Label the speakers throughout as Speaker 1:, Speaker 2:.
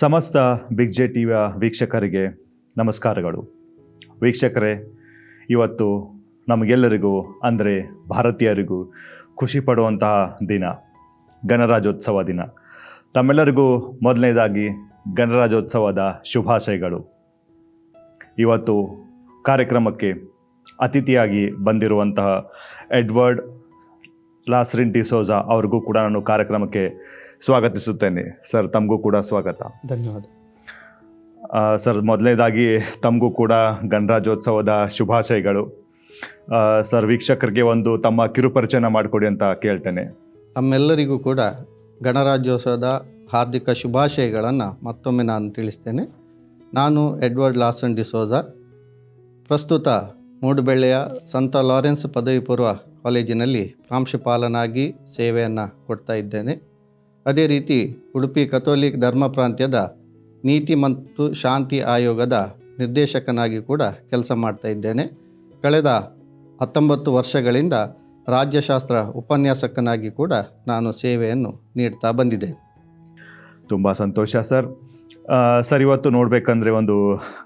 Speaker 1: ಸಮಸ್ತ big J ಟಿವಿಯ ವೀಕ್ಷಕರಿಗೆ ನಮಸ್ಕಾರಗಳು. ವೀಕ್ಷಕರೇ, ಇವತ್ತು ನಮಗೆಲ್ಲರಿಗೂ, ಅಂದರೆ ಭಾರತೀಯರಿಗೂ ಖುಷಿ ಪಡುವಂತಹ ದಿನ, ಗಣರಾಜ್ಯೋತ್ಸವ ದಿನ. ತಮ್ಮೆಲ್ಲರಿಗೂ ಮೊದಲನೇದಾಗಿ ಗಣರಾಜ್ಯೋತ್ಸವದ ಶುಭಾಶಯಗಳು. ಇವತ್ತು ಕಾರ್ಯಕ್ರಮಕ್ಕೆ ಅತಿಥಿಯಾಗಿ ಬಂದಿರುವಂತಹ ಎಡ್ವರ್ಡ್ ಲಾಸ್ರಿನ್ ಡಿಸೋಜಾ ಅವ್ರಿಗೂ ಕೂಡ ನಾನು ಕಾರ್ಯಕ್ರಮಕ್ಕೆ ಸ್ವಾಗತಿಸುತ್ತೇನೆ. ಸರ್ ತಮಗೂ ಕೂಡ ಸ್ವಾಗತ.
Speaker 2: ಧನ್ಯವಾದ.
Speaker 1: ಸರ್ ಮೊದಲನೇದಾಗಿ ತಮಗೂ ಕೂಡ ಗಣರಾಜ್ಯೋತ್ಸವದ ಶುಭಾಶಯಗಳು. ಸರ್ ವೀಕ್ಷಕರಿಗೆ ಒಂದು ತಮ್ಮ ಕಿರುಪರಿಚಯ ಮಾಡಿಕೊಡಿ ಅಂತ ಕೇಳ್ತೇನೆ.
Speaker 2: ತಮ್ಮೆಲ್ಲರಿಗೂ ಕೂಡ ಗಣರಾಜ್ಯೋತ್ಸವದ ಹಾರ್ದಿಕ ಶುಭಾಶಯಗಳನ್ನು ಮತ್ತೊಮ್ಮೆ ನಾನು ತಿಳಿಸ್ತೇನೆ. ನಾನು ಎಡ್ವರ್ಡ್ ಲಾಸನ್ ಡಿಸೋಜಾ ಪ್ರಸ್ತುತ ಮೂಡುಬೆಳ್ಳೆಯ ಸಂತ ಲಾರೆನ್ಸ್ ಪದವಿ ಪೂರ್ವ ಕಾಲೇಜಿನಲ್ಲಿ ಪ್ರಾಂಶುಪಾಲನಾಗಿ ಸೇವೆಯನ್ನು ಕೊಡ್ತಾ ಇದ್ದೇನೆ. ಅದೇ ರೀತಿ ಉಡುಪಿ ಕಥೋಲಿಕ್ ಧರ್ಮ ಪ್ರಾಂತ್ಯದ ನೀತಿ ಮತ್ತು ಶಾಂತಿ ಆಯೋಗದ ನಿರ್ದೇಶಕನಾಗಿ ಕೂಡ ಕೆಲಸ ಮಾಡ್ತಾ ಇದ್ದೇನೆ. ಕಳೆದ ಹತ್ತೊಂಬತ್ತು ವರ್ಷಗಳಿಂದ ರಾಜ್ಯಶಾಸ್ತ್ರ ಉಪನ್ಯಾಸಕನಾಗಿ ಕೂಡ ನಾನು ಸೇವೆಯನ್ನು ನೀಡ್ತಾ ಬಂದಿದ್ದೇನೆ.
Speaker 1: ತುಂಬ ಸಂತೋಷ ಸರ್. ಸರ್, ಇವತ್ತು ನೋಡಬೇಕಂದ್ರೆ ಒಂದು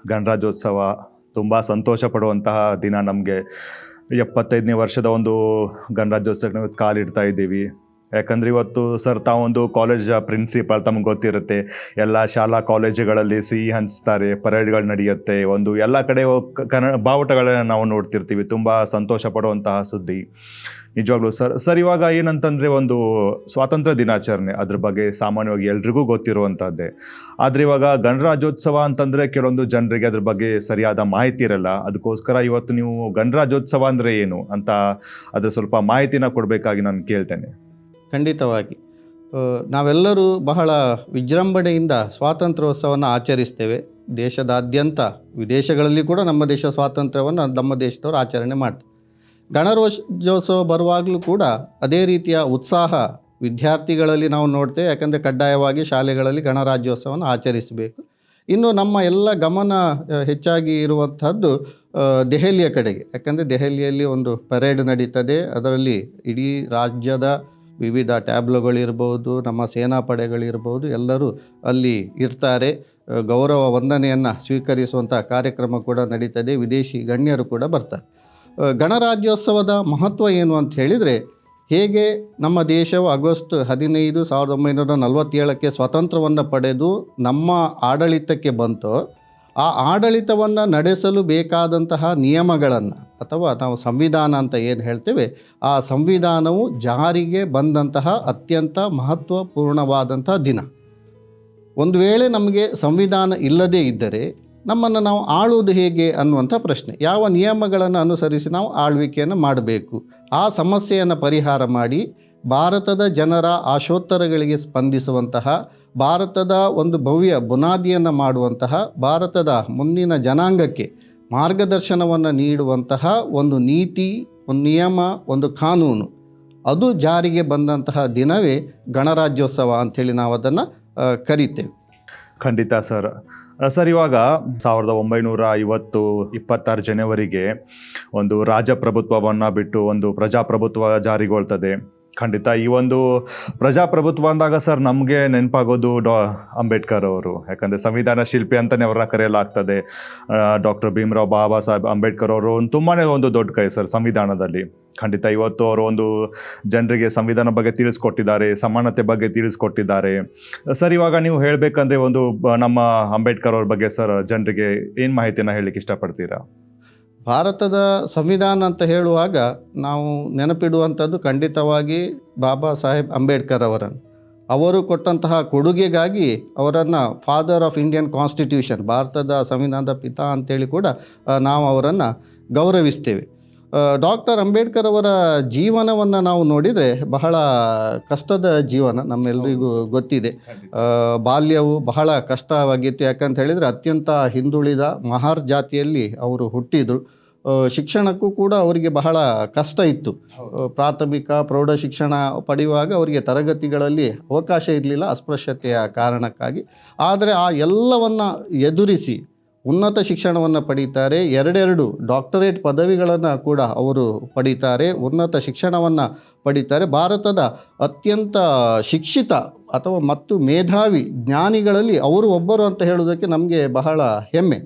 Speaker 1: ಗಣರಾಜ್ಯೋತ್ಸವ ತುಂಬ ಸಂತೋಷ ಪಡುವಂತಹ ದಿನ ನಮಗೆ. ಎಪ್ಪತ್ತೈದನೇ ವರ್ಷದ ಒಂದು ಗಣರಾಜ್ಯೋತ್ಸವಕ್ಕೆ ನಾವು ಕಾಲಿಡ್ತಾ ಇದ್ದೀವಿ. ಯಾಕಂದರೆ ಇವತ್ತು ಸರ್ ತಾವೊಂದು ಕಾಲೇಜ್ ಪ್ರಿನ್ಸಿಪಾಲ್ ತಮ್ಗೆ ಗೊತ್ತಿರುತ್ತೆ. ಎಲ್ಲ ಶಾಲಾ ಕಾಲೇಜುಗಳಲ್ಲಿ ಸಿಹಿ ಹಂಚ್ತಾರೆ ಪರೇಡ್ಗಳು ನಡೆಯುತ್ತೆ. ಒಂದು ಎಲ್ಲ ಕಡೆ ಕನ್ನಡ ಬಾವುಟಗಳನ್ನ ನಾವು ನೋಡ್ತಿರ್ತೀವಿ. ತುಂಬ ಸಂತೋಷ ಪಡುವಂತಹ ಸುದ್ದಿ. ನಿಜವಾಗ್ಲೂ ಸರ್ ಸರ್ ಇವಾಗ ಏನಂತಂದರೆ ಒಂದು ಸ್ವಾತಂತ್ರ್ಯ ದಿನಾಚರಣೆ ಅದ್ರ ಬಗ್ಗೆ ಸಾಮಾನ್ಯವಾಗಿ ಎಲ್ರಿಗೂ ಗೊತ್ತಿರುವಂಥದ್ದೇ ಆದರೆ ಇವಾಗ ಗಣರಾಜ್ಯೋತ್ಸವ ಅಂತಂದರೆ ಕೆಲವೊಂದು ಜನರಿಗೆ ಅದ್ರ ಬಗ್ಗೆ ಸರಿಯಾದ ಮಾಹಿತಿ ಇರಲ್ಲ. ಅದಕ್ಕೋಸ್ಕರ ಇವತ್ತು ನೀವು ಗಣರಾಜ್ಯೋತ್ಸವ ಅಂದರೆ ಏನು ಅಂತ ಅದ್ರ ಸ್ವಲ್ಪ ಮಾಹಿತಿನ ಕೊಡಬೇಕಾಗಿ ನಾನು ಕೇಳ್ತೇನೆ.
Speaker 2: ಖಂಡಿತವಾಗಿ. ನಾವೆಲ್ಲರೂ ಬಹಳ ವಿಜೃಂಭಣೆಯಿಂದ ಸ್ವಾತಂತ್ರ್ಯೋತ್ಸವವನ್ನು ಆಚರಿಸ್ತೇವೆ. ದೇಶದಾದ್ಯಂತ, ವಿದೇಶಗಳಲ್ಲಿ ಕೂಡ ನಮ್ಮ ದೇಶ ಸ್ವಾತಂತ್ರ್ಯವನ್ನು ನಮ್ಮ ದೇಶದವರು ಆಚರಣೆ ಮಾಡ್ತಾರೆ. ಗಣರಾಜ್ಯೋತ್ಸವ ಬರುವಾಗಲೂ ಕೂಡ ಅದೇ ರೀತಿಯ ಉತ್ಸಾಹ ವಿದ್ಯಾರ್ಥಿಗಳಲ್ಲಿ ನಾವು ನೋಡ್ತೇವೆ. ಯಾಕಂದರೆ ಕಡ್ಡಾಯವಾಗಿ ಶಾಲೆಗಳಲ್ಲಿ ಗಣರಾಜ್ಯೋತ್ಸವವನ್ನು ಆಚರಿಸಬೇಕು. ಇನ್ನು ನಮ್ಮ ಎಲ್ಲ ಗಮನ ಹೆಚ್ಚಾಗಿ ಇರುವಂಥದ್ದು ದೆಹಲಿಯ ಕಡೆಗೆ. ಯಾಕಂದರೆ ದೆಹಲಿಯಲ್ಲಿ ಒಂದು ಪರೇಡ್ ನಡೀತದೆ. ಅದರಲ್ಲಿ ಇಡೀ ರಾಜ್ಯದ ವಿವಿಧ ಟ್ಯಾಬ್ಲೋಗಳಿರ್ಬೋದು, ನಮ್ಮ ಸೇನಾಪಡೆಗಳಿರ್ಬೋದು ಎಲ್ಲರೂ ಅಲ್ಲಿ ಇರ್ತಾರೆ. ಗೌರವ ವಂದನೆಯನ್ನು ಸ್ವೀಕರಿಸುವಂಥ ಕಾರ್ಯಕ್ರಮ ಕೂಡ ನಡೀತದೆ. ವಿದೇಶಿ ಗಣ್ಯರು ಕೂಡ ಬರ್ತಾರೆ. ಗಣರಾಜ್ಯೋತ್ಸವದ ಮಹತ್ವ ಏನು ಅಂತ ಹೇಳಿದರೆ, ಹೇಗೆ ನಮ್ಮ ದೇಶವು ಆಗಸ್ಟ್ ಹದಿನೈದು ಸಾವಿರದ ಒಂಬೈನೂರ ನಲವತ್ತೇಳಕ್ಕೆ ಸ್ವಾತಂತ್ರ್ಯವನ್ನು ಪಡೆದು ನಮ್ಮ ಆಡಳಿತಕ್ಕೆ ಬಂತೋ ಆ ಆಡಳಿತವನ್ನು ನಡೆಸಲು ಬೇಕಾದಂತಹ ನಿಯಮಗಳನ್ನು ಅಥವಾ ನಾವು ಸಂವಿಧಾನ ಅಂತ ಏನು ಹೇಳ್ತೇವೆ, ಆ ಸಂವಿಧಾನವು ಜಾರಿಗೆ ಬಂದಂತಹ ಅತ್ಯಂತ ಮಹತ್ವಪೂರ್ಣವಾದಂತಹ ದಿನ. ಒಂದು ವೇಳೆ ನಮಗೆ ಸಂವಿಧಾನ ಇಲ್ಲದೇ ಇದ್ದರೆ ನಮ್ಮನ್ನು ನಾವು ಆಳುವುದು ಹೇಗೆ ಅನ್ನುವಂಥ ಪ್ರಶ್ನೆ. ಯಾವ ನಿಯಮಗಳನ್ನು ಅನುಸರಿಸಿ ನಾವು ಆಳ್ವಿಕೆಯನ್ನು ಮಾಡಬೇಕು. ಆ ಸಮಸ್ಯೆಯನ್ನು ಪರಿಹಾರ ಮಾಡಿ ಭಾರತದ ಜನರ ಆಶೋತ್ತರಗಳಿಗೆ ಸ್ಪಂದಿಸುವಂತಹ ಭಾರತದ ಒಂದು ಭವ್ಯ ಬುನಾದಿಯನ್ನು ಮಾಡುವಂತಹ ಭಾರತದ ಮುಂದಿನ ಜನಾಂಗಕ್ಕೆ ಮಾರ್ಗದರ್ಶನವನ್ನು ನೀಡುವಂತಹ ಒಂದು ನೀತಿ, ಒಂದು ನಿಯಮ, ಒಂದು ಕಾನೂನು. ಅದು ಜಾರಿಗೆ ಬಂದಂತಹ ದಿನವೇ ಗಣರಾಜ್ಯೋತ್ಸವ ಅಂಥೇಳಿ ನಾವು ಅದನ್ನು ಕರಿತೇವೆ.
Speaker 1: ಖಂಡಿತ ಸರ್. ಸರ್, ಇವಾಗ ಸಾವಿರದ ಒಂಬೈನೂರ ಐವತ್ತು ಇಪ್ಪತ್ತಾರು ಜನವರಿಗೆ ಒಂದು ರಾಜಪ್ರಭುತ್ವವನ್ನು ಬಿಟ್ಟು ಒಂದು ಪ್ರಜಾಪ್ರಭುತ್ವ ಜಾರಿಗೊಳ್ತದೆ. ಖಂಡಿತ ಈ ಒಂದು ಪ್ರಜಾಪ್ರಭುತ್ವ ಅಂದಾಗ ಸರ್ ನಮಗೆ ನೆನಪಾಗೋದು ಡಾ ಅಂಬೇಡ್ಕರ್ ಅವರು. ಯಾಕಂದರೆ ಸಂವಿಧಾನ ಶಿಲ್ಪಿ ಅಂತಲೇ ಅವರ ಕರೆಯಲಾಗ್ತದೆ ಡಾಕ್ಟರ್ ಭೀಮ್ರಾವ್ ಬಾಬಾ ಸಾಹೇಬ್ ಅಂಬೇಡ್ಕರ್ ಅವರು ಒಂದು ತುಂಬಾ ಒಂದು ದೊಡ್ಡ ಕೈ ಸರ್ ಸಂವಿಧಾನದಲ್ಲಿ. ಖಂಡಿತ ಇವತ್ತು ಅವರು ಒಂದು ಜನರಿಗೆ ಸಂವಿಧಾನ ಬಗ್ಗೆ ತಿಳಿಸ್ಕೊಟ್ಟಿದ್ದಾರೆ, ಸಮಾನತೆ ಬಗ್ಗೆ ತಿಳಿಸ್ಕೊಟ್ಟಿದ್ದಾರೆ. ಸರ್ ಇವಾಗ ನೀವು ಹೇಳಬೇಕಂದ್ರೆ ಒಂದು ನಮ್ಮ ಅಂಬೇಡ್ಕರ್ ಅವ್ರ ಬಗ್ಗೆ ಸರ್ ಜನರಿಗೆ ಏನು ಮಾಹಿತಿಯನ್ನು ಹೇಳಲಿಕ್ಕೆ ಇಷ್ಟಪಡ್ತೀರಾ?
Speaker 2: ಭಾರತದ ಸಂವಿಧಾನ ಅಂತ ಹೇಳುವಾಗ ನಾವು ನೆನಪಿಡುವಂಥದ್ದು ಖಂಡಿತವಾಗಿ ಬಾಬಾ ಸಾಹೇಬ್ ಅಂಬೇಡ್ಕರ್ ಅವರನ್ನು. ಅವರು ಕೊಟ್ಟಂತಹ ಕೊಡುಗೆಗಾಗಿ ಅವರನ್ನು ಫಾದರ್ ಆಫ್ ಇಂಡಿಯನ್ ಕಾನ್ಸ್ಟಿಟ್ಯೂಷನ್ ಭಾರತದ ಸಂವಿಧಾನದ ಪಿತಾ ಅಂತೇಳಿ ಕೂಡ ನಾವು ಅವರನ್ನು ಗೌರವಿಸ್ತೇವೆ. ಡಾಕ್ಟರ್ ಅಂಬೇಡ್ಕರ್ ಅವರ ಜೀವನವನ್ನು ನಾವು ನೋಡಿದರೆ ಬಹಳ ಕಷ್ಟದ ಜೀವನ ನಮ್ಮೆಲ್ಲರಿಗೂ ಗೊತ್ತಿದೆ. ಬಾಲ್ಯವು ಬಹಳ ಕಷ್ಟವಾಗಿತ್ತು. ಯಾಕಂತ ಹೇಳಿದರೆ ಅತ್ಯಂತ ಹಿಂದುಳಿದ ಮಹಾರ್ ಜಾತಿಯಲ್ಲಿ ಅವರು ಹುಟ್ಟಿದರು. ಶಿಕ್ಷಣಕ್ಕೂ ಕೂಡ ಅವರಿಗೆ ಬಹಳ ಕಷ್ಟ ಇತ್ತು. ಪ್ರಾಥಮಿಕ ಪ್ರೌಢ ಶಿಕ್ಷಣ ಪಡೆಯುವಾಗ ಅವರಿಗೆ ತರಗತಿಗಳಲ್ಲಿ ಅವಕಾಶ ಇರಲಿಲ್ಲ ಅಸ್ಪೃಶ್ಯತೆಯ ಕಾರಣಕ್ಕಾಗಿ. ಆದರೆ ಆ ಎಲ್ಲವನ್ನು ಎದುರಿಸಿ ಉನ್ನತ ಶಿಕ್ಷಣವನ್ನು ಪಡೀತಾರೆ. ಎರಡೆರಡು ಡಾಕ್ಟರೇಟ್ ಪದವಿಗಳನ್ನು ಕೂಡ ಅವರು ಪಡೀತಾರೆ. ಉನ್ನತ ಶಿಕ್ಷಣವನ್ನು ಪಡೀತಾರೆ. ಭಾರತದ ಅತ್ಯಂತ ಶಿಕ್ಷಿತ ಅಥವಾ ಮತ್ತು ಮೇಧಾವಿ ಜ್ಞಾನಿಗಳಲ್ಲಿ ಅವರು ಒಬ್ಬರು ಅಂತ ಹೇಳುವುದಕ್ಕೆ ನಮಗೆ ಬಹಳ ಹೆಮ್ಮೆ.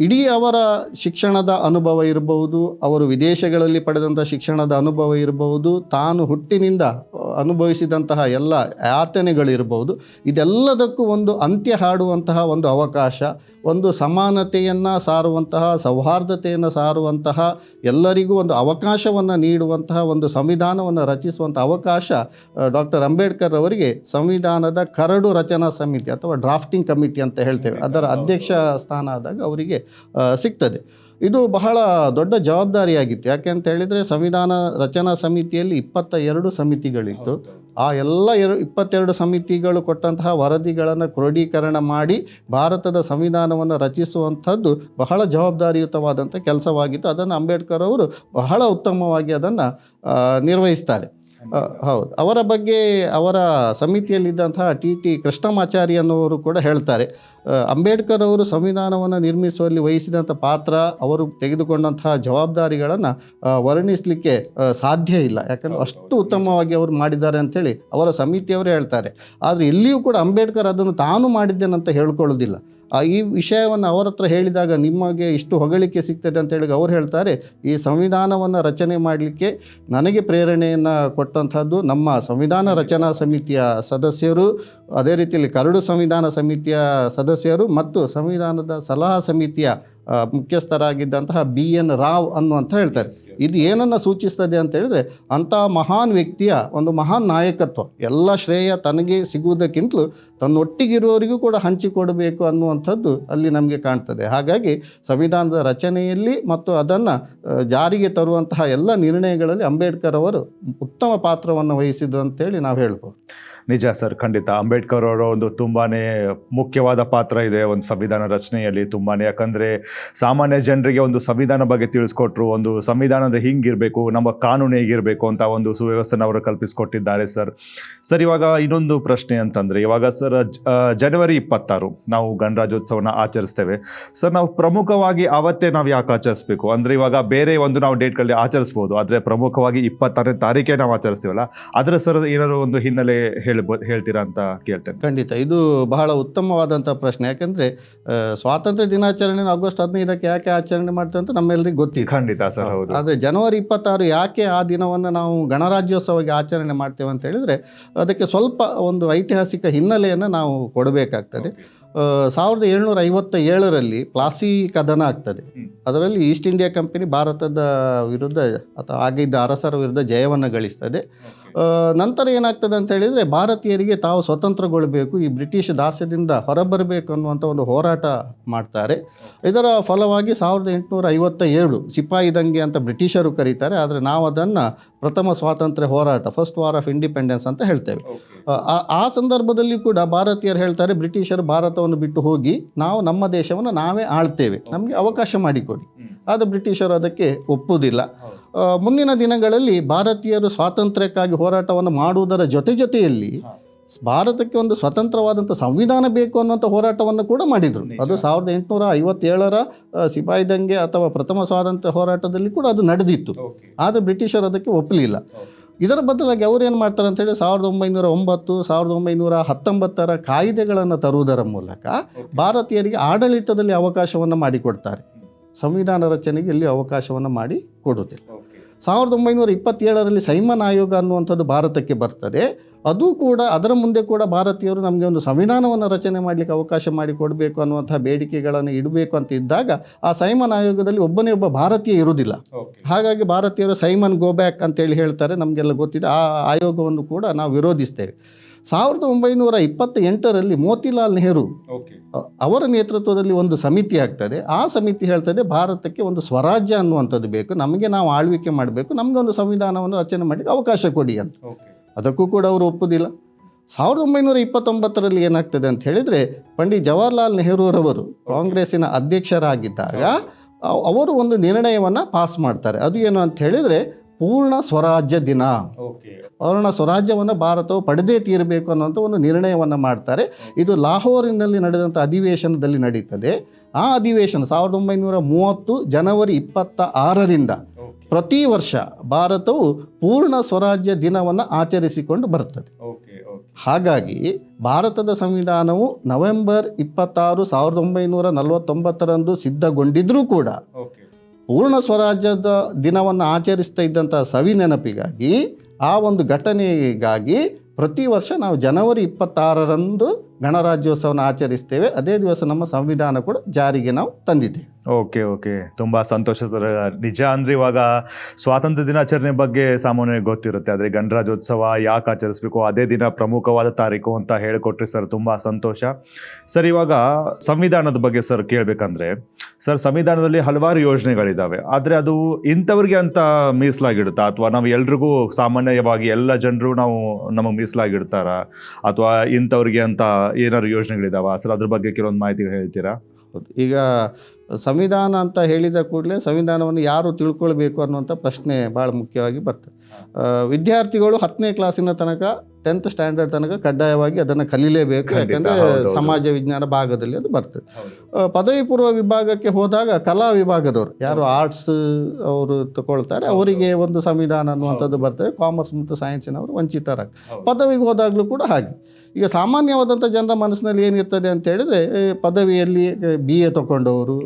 Speaker 2: ಇಡೀ ಅವರ ಶಿಕ್ಷಣದ ಅನುಭವ ಇರಬಹುದು, ಅವರು ವಿದೇಶಗಳಲ್ಲಿ ಪಡೆದಂಥ ಶಿಕ್ಷಣದ ಅನುಭವ ಇರಬಹುದು, ತಾನು ಹುಟ್ಟಿನಿಂದ ಅನುಭವಿಸಿದಂತಹ ಎಲ್ಲ ಯಾತನೆಗಳಿರಬಹುದು ಇದೆಲ್ಲದಕ್ಕೂ ಒಂದು ಅಂತ್ಯ ಹಾಡುವಂತಹ ಒಂದು ಅವಕಾಶ, ಒಂದು ಸಮಾನತೆಯನ್ನು ಸಾರುವಂತಹ, ಸೌಹಾರ್ದತೆಯನ್ನು ಸಾರುವಂತಹ, ಎಲ್ಲರಿಗೂ ಒಂದು ಅವಕಾಶವನ್ನು ನೀಡುವಂತಹ, ಒಂದು ಸಂವಿಧಾನವನ್ನು ರಚಿಸುವಂಥ ಅವಕಾಶ ಡಾಕ್ಟರ್ ಅಂಬೇಡ್ಕರ್ ಅವರಿಗೆ ಸಂವಿಧಾನದ ಕರಡು ರಚನಾ ಸಮಿತಿ ಅಥವಾ ಡ್ರಾಫ್ಟಿಂಗ್ ಕಮಿಟಿ ಅಂತ ಹೇಳ್ತೇವೆ. ಅದರ ಅಧ್ಯಕ್ಷ ಸ್ಥಾನ ಆದಾಗ ಅವರಿಗೆ ಸಿಗ್ತದೆ. ಇದು ಬಹಳ ದೊಡ್ಡ ಜವಾಬ್ದಾರಿಯಾಗಿತ್ತು. ಯಾಕೆ ಅಂತ ಹೇಳಿದರೆ ಸಂವಿಧಾನ ರಚನಾ ಸಮಿತಿಯಲ್ಲಿ ಇಪ್ಪತ್ತ ಎರಡು ಸಮಿತಿಗಳಿತ್ತು ಆ ಎಲ್ಲ ಎರ ಇಪ್ಪತ್ತೆರಡು ಸಮಿತಿಗಳು ಕೊಟ್ಟಂತಹ ವರದಿಗಳನ್ನು ಕ್ರೋಢೀಕರಣ ಮಾಡಿ ಭಾರತದ ಸಂವಿಧಾನವನ್ನು ರಚಿಸುವಂಥದ್ದು ಬಹಳ ಜವಾಬ್ದಾರಿಯುತವಾದಂಥ ಕೆಲಸವಾಗಿತ್ತು. ಅದನ್ನು ಅಂಬೇಡ್ಕರ್ ಅವರು ಬಹಳ ಉತ್ತಮವಾಗಿ ಅದನ್ನು ನಿರ್ವಹಿಸ್ತಾರೆ. ಹೌದು. ಅವರ ಬಗ್ಗೆ ಅವರ ಸಮಿತಿಯಲ್ಲಿದ್ದಂತಹ ಟಿ ಟಿ ಕೃಷ್ಣಮಾಚಾರಿ ಅನ್ನೋವರು ಕೂಡ ಹೇಳ್ತಾರೆ ಅಂಬೇಡ್ಕರ್ ಅವರು ಸಂವಿಧಾನವನ್ನು ನಿರ್ಮಿಸುವಲ್ಲಿ ವಹಿಸಿದಂಥ ಪಾತ್ರ ಅವರು ತೆಗೆದುಕೊಂಡಂತಹ ಜವಾಬ್ದಾರಿಗಳನ್ನು ವರ್ಣಿಸಲಿಕ್ಕೆ ಸಾಧ್ಯ ಇಲ್ಲ. ಯಾಕಂದರೆ ಅಷ್ಟು ಉತ್ತಮವಾಗಿ ಅವರು ಮಾಡಿದ್ದಾರೆ ಅಂಥೇಳಿ ಅವರ ಸಮಿತಿಯವರು ಹೇಳ್ತಾರೆ. ಆದರೆ ಎಲ್ಲಿಯೂ ಕೂಡ ಅಂಬೇಡ್ಕರ್ ಅದನ್ನು ತಾನು ಮಾಡಿದ್ದೇನಂತ ಹೇಳ್ಕೊಳ್ಳೋದಿಲ್ಲ. ಈ ವಿಷಯವನ್ನು ಅವರ ಹತ್ರ ಹೇಳಿದಾಗ ನಿಮಗೆ ಇಷ್ಟು ಹೊಗಳಿಕೆ ಸಿಗ್ತದೆ ಅಂತ ಹೇಳಿ ಅವ್ರು ಹೇಳ್ತಾರೆ, ಈ ಸಂವಿಧಾನವನ್ನು ರಚನೆ ಮಾಡಲಿಕ್ಕೆ ನನಗೆ ಪ್ರೇರಣೆಯನ್ನು ಕೊಟ್ಟಂಥದ್ದು ನಮ್ಮ ಸಂವಿಧಾನ ರಚನಾ ಸಮಿತಿಯ ಸದಸ್ಯರು, ಅದೇ ರೀತಿಯಲ್ಲಿ ಕರಡು ಸಂವಿಧಾನ ಸಮಿತಿಯ ಸದಸ್ಯರು ಮತ್ತು ಸಂವಿಧಾನದ ಸಲಹಾ ಸಮಿತಿಯ ಮುಖ್ಯಸ್ಥರಾಗಿದ್ದಂತಹ ಬಿ ಎನ್ ರಾವ್ ಅನ್ನುವಂಥ ಹೇಳ್ತಾರೆ. ಇದು ಏನನ್ನು ಸೂಚಿಸ್ತದೆ ಅಂತ ಹೇಳಿದ್ರೆ ಅಂಥ ಮಹಾನ್ ವ್ಯಕ್ತಿಯ ಒಂದು ಮಹಾನ್ ನಾಯಕತ್ವ, ಎಲ್ಲ ಶ್ರೇಯ ತನಗೆ ಸಿಗುವುದಕ್ಕಿಂತಲೂ ತನ್ನೊಟ್ಟಿಗಿರುವವರಿಗೂ ಕೂಡ ಹಂಚಿಕೊಡಬೇಕು ಅನ್ನುವಂಥದ್ದು ಅಲ್ಲಿ ನಮಗೆ ಕಾಣ್ತದೆ. ಹಾಗಾಗಿ ಸಂವಿಧಾನದ ರಚನೆಯಲ್ಲಿ ಮತ್ತು ಅದನ್ನು ಜಾರಿಗೆ ತರುವಂತಹ ಎಲ್ಲ ನಿರ್ಣಯಗಳಲ್ಲಿ ಅಂಬೇಡ್ಕರ್ ಅವರು ಉತ್ತಮ ಪಾತ್ರವನ್ನು ವಹಿಸಿದ್ರು ಅಂತೇಳಿ ನಾವು ಹೇಳ್ಬೋದು.
Speaker 1: ನಿಜ ಸರ್, ಖಂಡಿತ. ಅಂಬೇಡ್ಕರ್ ಅವರ ಒಂದು ತುಂಬಾ ಮುಖ್ಯವಾದ ಪಾತ್ರ ಇದೆ ಒಂದು ಸಂವಿಧಾನ ರಚನೆಯಲ್ಲಿ ತುಂಬಾ ಯಾಕಂದರೆ ಸಾಮಾನ್ಯ ಜನರಿಗೆ ಒಂದು ಸಂವಿಧಾನ ಬಗ್ಗೆ ತಿಳಿಸ್ಕೊಟ್ರು, ಒಂದು ಸಂವಿಧಾನದ ಹಿಂಗಿರಬೇಕು, ನಮ್ಮ ಕಾನೂನು ಹೇಗಿರಬೇಕು ಅಂತ ಒಂದು ಸುವ್ಯವಸ್ಥೆನ ಅವರು ಕಲ್ಪಿಸಿಕೊಟ್ಟಿದ್ದಾರೆ ಸರ್. ಸರ್, ಇವಾಗ ಇನ್ನೊಂದು ಪ್ರಶ್ನೆ ಅಂತಂದರೆ, ಇವಾಗ ಸರ್ ಜನವರಿ ಇಪ್ಪತ್ತಾರು ನಾವು ಗಣರಾಜ್ಯೋತ್ಸವನ ಆಚರಿಸ್ತೇವೆ. ಸರ್, ನಾವು ಪ್ರಮುಖವಾಗಿ ಅವತ್ತೇ ನಾವು ಯಾಕೆ ಆಚರಿಸ್ಬೇಕು? ಅಂದರೆ ಇವಾಗ ಬೇರೆ ಒಂದು ನಾವು ಡೇಟ್ಗಳಲ್ಲಿ ಆಚರಿಸ್ಬೋದು, ಆದರೆ ಪ್ರಮುಖವಾಗಿ ಇಪ್ಪತ್ತಾರನೇ ತಾರೀಕೆ ನಾವು ಆಚರಿಸ್ತೀವಲ್ಲ ಅದರ ಸರ್ ಏನಾದ್ರು ಒಂದು ಹಿನ್ನೆಲೆ ಹೇಳ್ಬೋ ಹೇಳ್ತೀರಾ ಅಂತ ಕೇಳ್ತೇನೆ.
Speaker 2: ಖಂಡಿತ. ಇದು ಬಹಳ ಉತ್ತಮವಾದಂಥ ಪ್ರಶ್ನೆ. ಯಾಕಂದರೆ ಸ್ವಾತಂತ್ರ್ಯ ದಿನಾಚರಣೆ ಆಗಸ್ಟ್ ಹದಿನೈದಕ್ಕೆ ಯಾಕೆ ಆಚರಣೆ ಮಾಡ್ತೇವೆ ಅಂತ ನಮ್ಮೆಲ್ಲರಿಗೂ ಗೊತ್ತಿದೆ.
Speaker 1: ಖಂಡಿತ ಸರ್ ಹೌದು.
Speaker 2: ಆದರೆ ಜನವರಿ ಇಪ್ಪತ್ತಾರು ಯಾಕೆ ಆ ದಿನವನ್ನು ನಾವು ಗಣರಾಜ್ಯೋತ್ಸವವಾಗಿ ಆಚರಣೆ ಮಾಡ್ತೇವೆ ಅಂತ ಹೇಳಿದರೆ ಅದಕ್ಕೆ ಸ್ವಲ್ಪ ಒಂದು ಐತಿಹಾಸಿಕ ಹಿನ್ನೆಲೆಯನ್ನು ನಾವು ಕೊಡಬೇಕಾಗ್ತದೆ. ಸಾವಿರದ ಏಳ್ನೂರ ಐವತ್ತ ಏಳರಲ್ಲಿ ಪ್ಲಾಸಿ ಕದನ ಆಗ್ತದೆ. ಅದರಲ್ಲಿ ಈಸ್ಟ್ ಇಂಡಿಯಾ ಕಂಪನಿ ಭಾರತದ ವಿರುದ್ಧ ಅಥವಾ ಆಗಿದ್ದ ಅರಸರ ವಿರುದ್ಧ ಜಯವನ್ನು ಗಳಿಸ್ತದೆ. ನಂತರ ಏನಾಗ್ತದೆ ಅಂತ ಹೇಳಿದರೆ ಭಾರತೀಯರಿಗೆ ತಾವು ಸ್ವತಂತ್ರಗೊಳ್ಳಬೇಕು ಈ ಬ್ರಿಟಿಷ್ ದಾಸ್ಯದಿಂದ ಹೊರಬರಬೇಕು ಅನ್ನುವಂಥ ಒಂದು ಹೋರಾಟ ಮಾಡ್ತಾರೆ. ಇದರ ಫಲವಾಗಿ ಸಾವಿರದ ಎಂಟುನೂರ ಐವತ್ತ ಏಳು ಸಿಪಾಯಿ ದಂಗೆ ಅಂತ ಬ್ರಿಟಿಷರು ಕರೀತಾರೆ. ಆದರೆ ನಾವು ಅದನ್ನು ಪ್ರಥಮ ಸ್ವಾತಂತ್ರ್ಯ ಹೋರಾಟ ಫಸ್ಟ್ ವಾರ್ ಆಫ್ ಇಂಡಿಪೆಂಡೆನ್ಸ್ ಅಂತ ಹೇಳ್ತೇವೆ. ಆ- ಸಂದರ್ಭದಲ್ಲಿ ಕೂಡ ಭಾರತೀಯರು ಹೇಳ್ತಾರೆ ಬ್ರಿಟಿಷರು ಭಾರತವನ್ನು ಬಿಟ್ಟು ಹೋಗಿ ನಾವು ನಮ್ಮ ದೇಶವನ್ನು ನಾವೇ ಆಳ್ತೇವೆ. ನಮಗೆ ಅವಕಾಶ ಮಾಡಿಕೊಡಿ. ಆದರೆ ಬ್ರಿಟಿಷರು ಅದಕ್ಕೆ ಒಪ್ಪುವುದಿಲ್ಲ ಮುಂದಿನ ದಿನಗಳಲ್ಲಿ ಭಾರತೀಯರು ಸ್ವಾತಂತ್ರ್ಯಕ್ಕಾಗಿ ಹೋರಾಟವನ್ನು ಮಾಡುವುದರ ಜೊತೆ ಜೊತೆಯಲ್ಲಿ ಭಾರತಕ್ಕೆ ಒಂದು ಸ್ವತಂತ್ರವಾದಂಥ ಸಂವಿಧಾನ ಬೇಕು ಅನ್ನೋಂಥ ಹೋರಾಟವನ್ನು ಕೂಡ ಮಾಡಿದರು. ಅದು ಸಾವಿರದ ಎಂಟುನೂರ ಐವತ್ತೇಳರ ಸಿಪಾಯಿ ದಂಗೆ ಅಥವಾ ಪ್ರಥಮ ಸ್ವಾತಂತ್ರ್ಯ ಹೋರಾಟದಲ್ಲಿ ಕೂಡ ಅದು ನಡೆದಿತ್ತು. ಆದರೆ ಬ್ರಿಟಿಷರು ಅದಕ್ಕೆ ಒಪ್ಪಲಿಲ್ಲ. ಇದರ ಬದಲಾಗಿ ಅವರು ಏನು ಮಾಡ್ತಾರೆ ಅಂತೇಳಿ ಸಾವಿರದ ಒಂಬೈನೂರ ಒಂಬತ್ತು ಸಾವಿರದ ಒಂಬೈನೂರ ಹತ್ತೊಂಬತ್ತರ ಕಾಯ್ದೆಗಳನ್ನು ತರುವುದರ ಮೂಲಕ ಭಾರತೀಯರಿಗೆ ಆಡಳಿತದಲ್ಲಿ ಅವಕಾಶವನ್ನು ಮಾಡಿಕೊಡ್ತಾರೆ. ಸಂವಿಧಾನ ರಚನೆಗೆ ಇಲ್ಲಿ ಅವಕಾಶವನ್ನು ಮಾಡಿ ಕೊಡುವುದಿಲ್ಲ. ಸಾವಿರದ ಒಂಬೈನೂರ ಇಪ್ಪತ್ತೇಳರಲ್ಲಿ ಸೈಮನ್ ಆಯೋಗ ಅನ್ನುವಂಥದ್ದು ಭಾರತಕ್ಕೆ ಬರ್ತದೆ. ಅದು ಕೂಡ ಅದರ ಮುಂದೆ ಕೂಡ ಭಾರತೀಯರು ನಮಗೆ ಒಂದು ಸಂವಿಧಾನವನ್ನು ರಚನೆ ಮಾಡಲಿಕ್ಕೆ ಅವಕಾಶ ಮಾಡಿಕೊಡಬೇಕು ಅನ್ನುವಂಥ ಬೇಡಿಕೆಗಳನ್ನು ಇಡಬೇಕು ಅಂತ ಇದ್ದಾಗ ಆ ಸೈಮನ್ ಆಯೋಗದಲ್ಲಿ ಒಬ್ಬನೇ ಒಬ್ಬ ಭಾರತೀಯ ಇರುವುದಿಲ್ಲ. ಹಾಗಾಗಿ ಭಾರತೀಯರು ಸೈಮನ್ ಗೋ ಬ್ಯಾಕ್ ಅಂತೇಳಿ ಹೇಳ್ತಾರೆ ನಮಗೆಲ್ಲ ಗೊತ್ತಿದೆ. ಆ ಆಯೋಗವನ್ನು ಕೂಡ ನಾವು ವಿರೋಧಿಸ್ತೇವೆ. ಸಾವಿರದ ಒಂಬೈನೂರ ಇಪ್ಪತ್ತ ಎಂಟರಲ್ಲಿ ಮೋತಿಲಾಲ್ ನೆಹರು ಅವರ ನೇತೃತ್ವದಲ್ಲಿ ಒಂದು ಸಮಿತಿ ಆಗ್ತದೆ. ಆ ಸಮಿತಿ ಹೇಳ್ತದೆ ಭಾರತಕ್ಕೆ ಒಂದು ಸ್ವರಾಜ್ಯ ಅನ್ನುವಂಥದ್ದು ಬೇಕು. ನಮಗೆ ನಾವು ಆಳ್ವಿಕೆ ಮಾಡಬೇಕು. ನಮಗೆ ಒಂದು ಸಂವಿಧಾನವನ್ನು ರಚನೆ ಮಾಡಲಿಕ್ಕೆ ಅವಕಾಶ ಕೊಡಿ ಅಂತ. ಅದಕ್ಕೂ ಕೂಡ ಅವರು ಒಪ್ಪುದಿಲ್ಲ. ಸಾವಿರದ ಒಂಬೈನೂರ ಇಪ್ಪತ್ತೊಂಬತ್ತರಲ್ಲಿ ಏನಾಗ್ತದೆ ಅಂತ ಹೇಳಿದರೆ ಪಂಡಿತ್ ಜವಾಹರ್ಲಾಲ್ ನೆಹರೂರವರು ಕಾಂಗ್ರೆಸ್ಸಿನ ಅಧ್ಯಕ್ಷರಾಗಿದ್ದಾಗ ಅವ್- ಅವರು ಒಂದು ನಿರ್ಣಯವನ್ನು ಪಾಸ್ ಮಾಡ್ತಾರೆ. ಅದು ಏನು ಅಂತ ಹೇಳಿದರೆ ಪೂರ್ಣ ಸ್ವರಾಜ್ಯ ದಿನ. ಪೂರ್ಣ ಸ್ವರಾಜ್ಯವನ್ನು ಭಾರತವು ಪಡೆದೇ ತೀರಬೇಕು ಅನ್ನುವಂಥ ಒಂದು ನಿರ್ಣಯವನ್ನು ಮಾಡ್ತಾರೆ. ಇದು ಲಾಹೋರಿನಲ್ಲಿ ನಡೆದಂಥ ಅಧಿವೇಶನದಲ್ಲಿ ನಡೀತದೆ. ಆ ಅಧಿವೇಶನ ಸಾವಿರದ ಒಂಬೈನೂರ ಮೂವತ್ತು ಜನವರಿ ಇಪ್ಪತ್ತ ಆರರಿಂದ ಪ್ರತಿ ವರ್ಷ ಭಾರತವು ಪೂರ್ಣ ಸ್ವರಾಜ್ಯ ದಿನವನ್ನು ಆಚರಿಸಿಕೊಂಡು ಬರ್ತದೆ. ಹಾಗಾಗಿ ಭಾರತದ ಸಂವಿಧಾನವು ನವೆಂಬರ್ ಇಪ್ಪತ್ತಾರು ಸಾವಿರದ ಒಂಬೈನೂರ ನಲವತ್ತೊಂಬತ್ತರಂದು ಸಿದ್ಧಗೊಂಡಿದ್ರೂ ಕೂಡ ಪೂರ್ಣ ಸ್ವರಾಜ್ಯದ ದಿನವನ್ನು ಆಚರಿಸ್ತಾ ಇದ್ದಂಥ ಸವಿ ನೆನಪಿಗಾಗಿ ಆ ಒಂದು ಘಟನೆಗಾಗಿ ಪ್ರತಿ ವರ್ಷ ನಾವು ಜನವರಿ ಇಪ್ಪತ್ತಾರರಂದು ಗಣರಾಜ್ಯೋತ್ಸವನ ಆಚರಿಸ್ತೇವೆ. ಅದೇ ದಿವಸ ನಮ್ಮ ಸಂವಿಧಾನ ಕೂಡ ಜಾರಿಗೆ ನಾವು ತಂದಿದ್ದೇವೆ.
Speaker 1: Okay okay. ತುಂಬ ಸಂತೋಷ ಸರ್. ನಿಜ ಅಂದರೆ ಇವಾಗ ಸ್ವಾತಂತ್ರ್ಯ ದಿನಾಚರಣೆ ಬಗ್ಗೆ ಸಾಮಾನ್ಯವಾಗಿ ಗೊತ್ತಿರುತ್ತೆ. ಆದರೆ ಗಣರಾಜ್ಯೋತ್ಸವ ಯಾಕೆ ಆಚರಿಸ್ಬೇಕು? ಅದೇ ದಿನ ಪ್ರಮುಖವಾದ ತಾರೀಕು ಅಂತ ಹೇಳಿಕೊಟ್ರಿ ಸರ್. ತುಂಬ ಸಂತೋಷ. ಸರ್, ಇವಾಗ ಸಂವಿಧಾನದ ಬಗ್ಗೆ ಸರ್ ಕೇಳಬೇಕಂದ್ರೆ, ಸರ್, ಸಂವಿಧಾನದಲ್ಲಿ ಹಲವಾರು ಯೋಜನೆಗಳಿದ್ದಾವೆ ಆದರೆ ಅದು ಇಂಥವ್ರಿಗೆ ಅಂತ ಮೀಸಲಾಗಿಡುತ್ತಾ? ಅಥವಾ ನಾವು ಎಲ್ರಿಗೂ ಸಾಮಾನ್ಯವಾಗಿ ಎಲ್ಲ ಜನರು ನಾವು ನಮಗೆ ಮೀಸಲಾಗಿಡ್ತಾರ? ಅಥವಾ ಇಂಥವ್ರಿಗೆ ಅಂತ ಏನಾದ್ರು ಯೋಜನೆಗಳಿದಾವ? ಸರ್ ಅದ್ರ ಬಗ್ಗೆ ಕೆಲವೊಂದು ಮಾಹಿತಿ ಹೇಳ್ತೀರಾ?
Speaker 2: ಈಗ ಸಂವಿಧಾನ ಅಂತ ಹೇಳಿದ ಕೂಡಲೇ ಸಂವಿಧಾನವನ್ನು ಯಾರು ತಿಳ್ಕೊಳ್ಬೇಕು ಅನ್ನುವಂಥ ಪ್ರಶ್ನೆ ಭಾಳ ಮುಖ್ಯವಾಗಿ ಬರ್ತದೆ. ವಿದ್ಯಾರ್ಥಿಗಳು ಹತ್ತನೇ ಕ್ಲಾಸಿನ ತನಕ ಟೆಂತ್ ಸ್ಟ್ಯಾಂಡರ್ಡ್ ತನಕ ಕಡ್ಡಾಯವಾಗಿ ಅದನ್ನು ಕಲೀಲೇಬೇಕು. ಯಾಕಂದರೆ ಸಮಾಜ ವಿಜ್ಞಾನ ಭಾಗದಲ್ಲಿ ಅದು ಬರ್ತದೆ. ಪದವಿ ಪೂರ್ವ ವಿಭಾಗಕ್ಕೆ ಹೋದಾಗ ಕಲಾ ವಿಭಾಗದವರು ಯಾರು ಆರ್ಟ್ಸ್ ಅವರು ತಗೊಳ್ತಾರೆ ಅವರಿಗೆ ಒಂದು ಸಂವಿಧಾನ ಅನ್ನುವಂಥದ್ದು ಬರ್ತದೆ. ಕಾಮರ್ಸ್ ಮತ್ತು ಸೈನ್ಸಿನವರು ವಂಚಿತರಾಗ್ತಾರೆ. ಪದವಿಗೆ ಹೋದಾಗಲೂ ಕೂಡ ಹಾಗೆ. ಈಗ ಸಾಮಾನ್ಯವಾದಂಥ ಜನರ ಮನಸ್ಸಿನಲ್ಲಿ ಏನಿರ್ತದೆ ಅಂತ ಹೇಳಿದ್ರೆ ಪದವಿಯಲ್ಲಿ ಬಿ ಎ ತಗೊಂಡವರು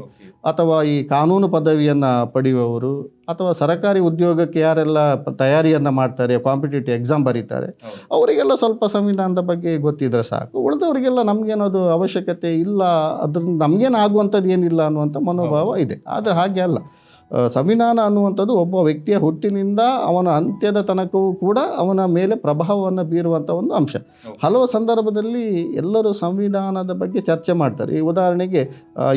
Speaker 2: ಅಥವಾ ಈ ಕಾನೂನು ಪದವಿಯನ್ನು ಪಡೆಯುವವರು ಅಥವಾ ಸರ್ಕಾರಿ ಉದ್ಯೋಗಕ್ಕೆ ಯಾರೆಲ್ಲ ತಯಾರಿಯನ್ನು ಮಾಡ್ತಾರೆ ಕಾಂಪಿಟೇಟಿವ್ ಎಕ್ಸಾಮ್ ಬರೀತಾರೆ ಅವರಿಗೆಲ್ಲ ಸ್ವಲ್ಪ ಸಂವಿಧಾನದ ಬಗ್ಗೆ ಗೊತ್ತಿದ್ರೆ ಸಾಕು. ಉಳಿದವರಿಗೆಲ್ಲ ನಮಗೇನದು ಅವಶ್ಯಕತೆ ಇಲ್ಲ ಅದ್ರ ನಮಗೇನು ಆಗುವಂಥದ್ದು ಏನಿಲ್ಲ ಅನ್ನುವಂಥ ಮನೋಭಾವ ಇದೆ. ಆದರೆ ಹಾಗೆ ಅಲ್ಲ. ಸಂವಿಧಾನ ಅನ್ನುವಂಥದ್ದು ಒಬ್ಬ ವ್ಯಕ್ತಿಯ ಹುಟ್ಟಿನಿಂದ ಅವನ ಅಂತ್ಯದ ತನಕವೂ ಕೂಡ ಅವನ ಮೇಲೆ ಪ್ರಭಾವವನ್ನು ಬೀರುವಂಥ ಒಂದು ಅಂಶ. ಹಲವು ಸಂದರ್ಭದಲ್ಲಿ ಎಲ್ಲರೂ ಸಂವಿಧಾನದ ಬಗ್ಗೆ ಚರ್ಚೆ ಮಾಡ್ತಾರೆ. ಈ ಉದಾಹರಣೆಗೆ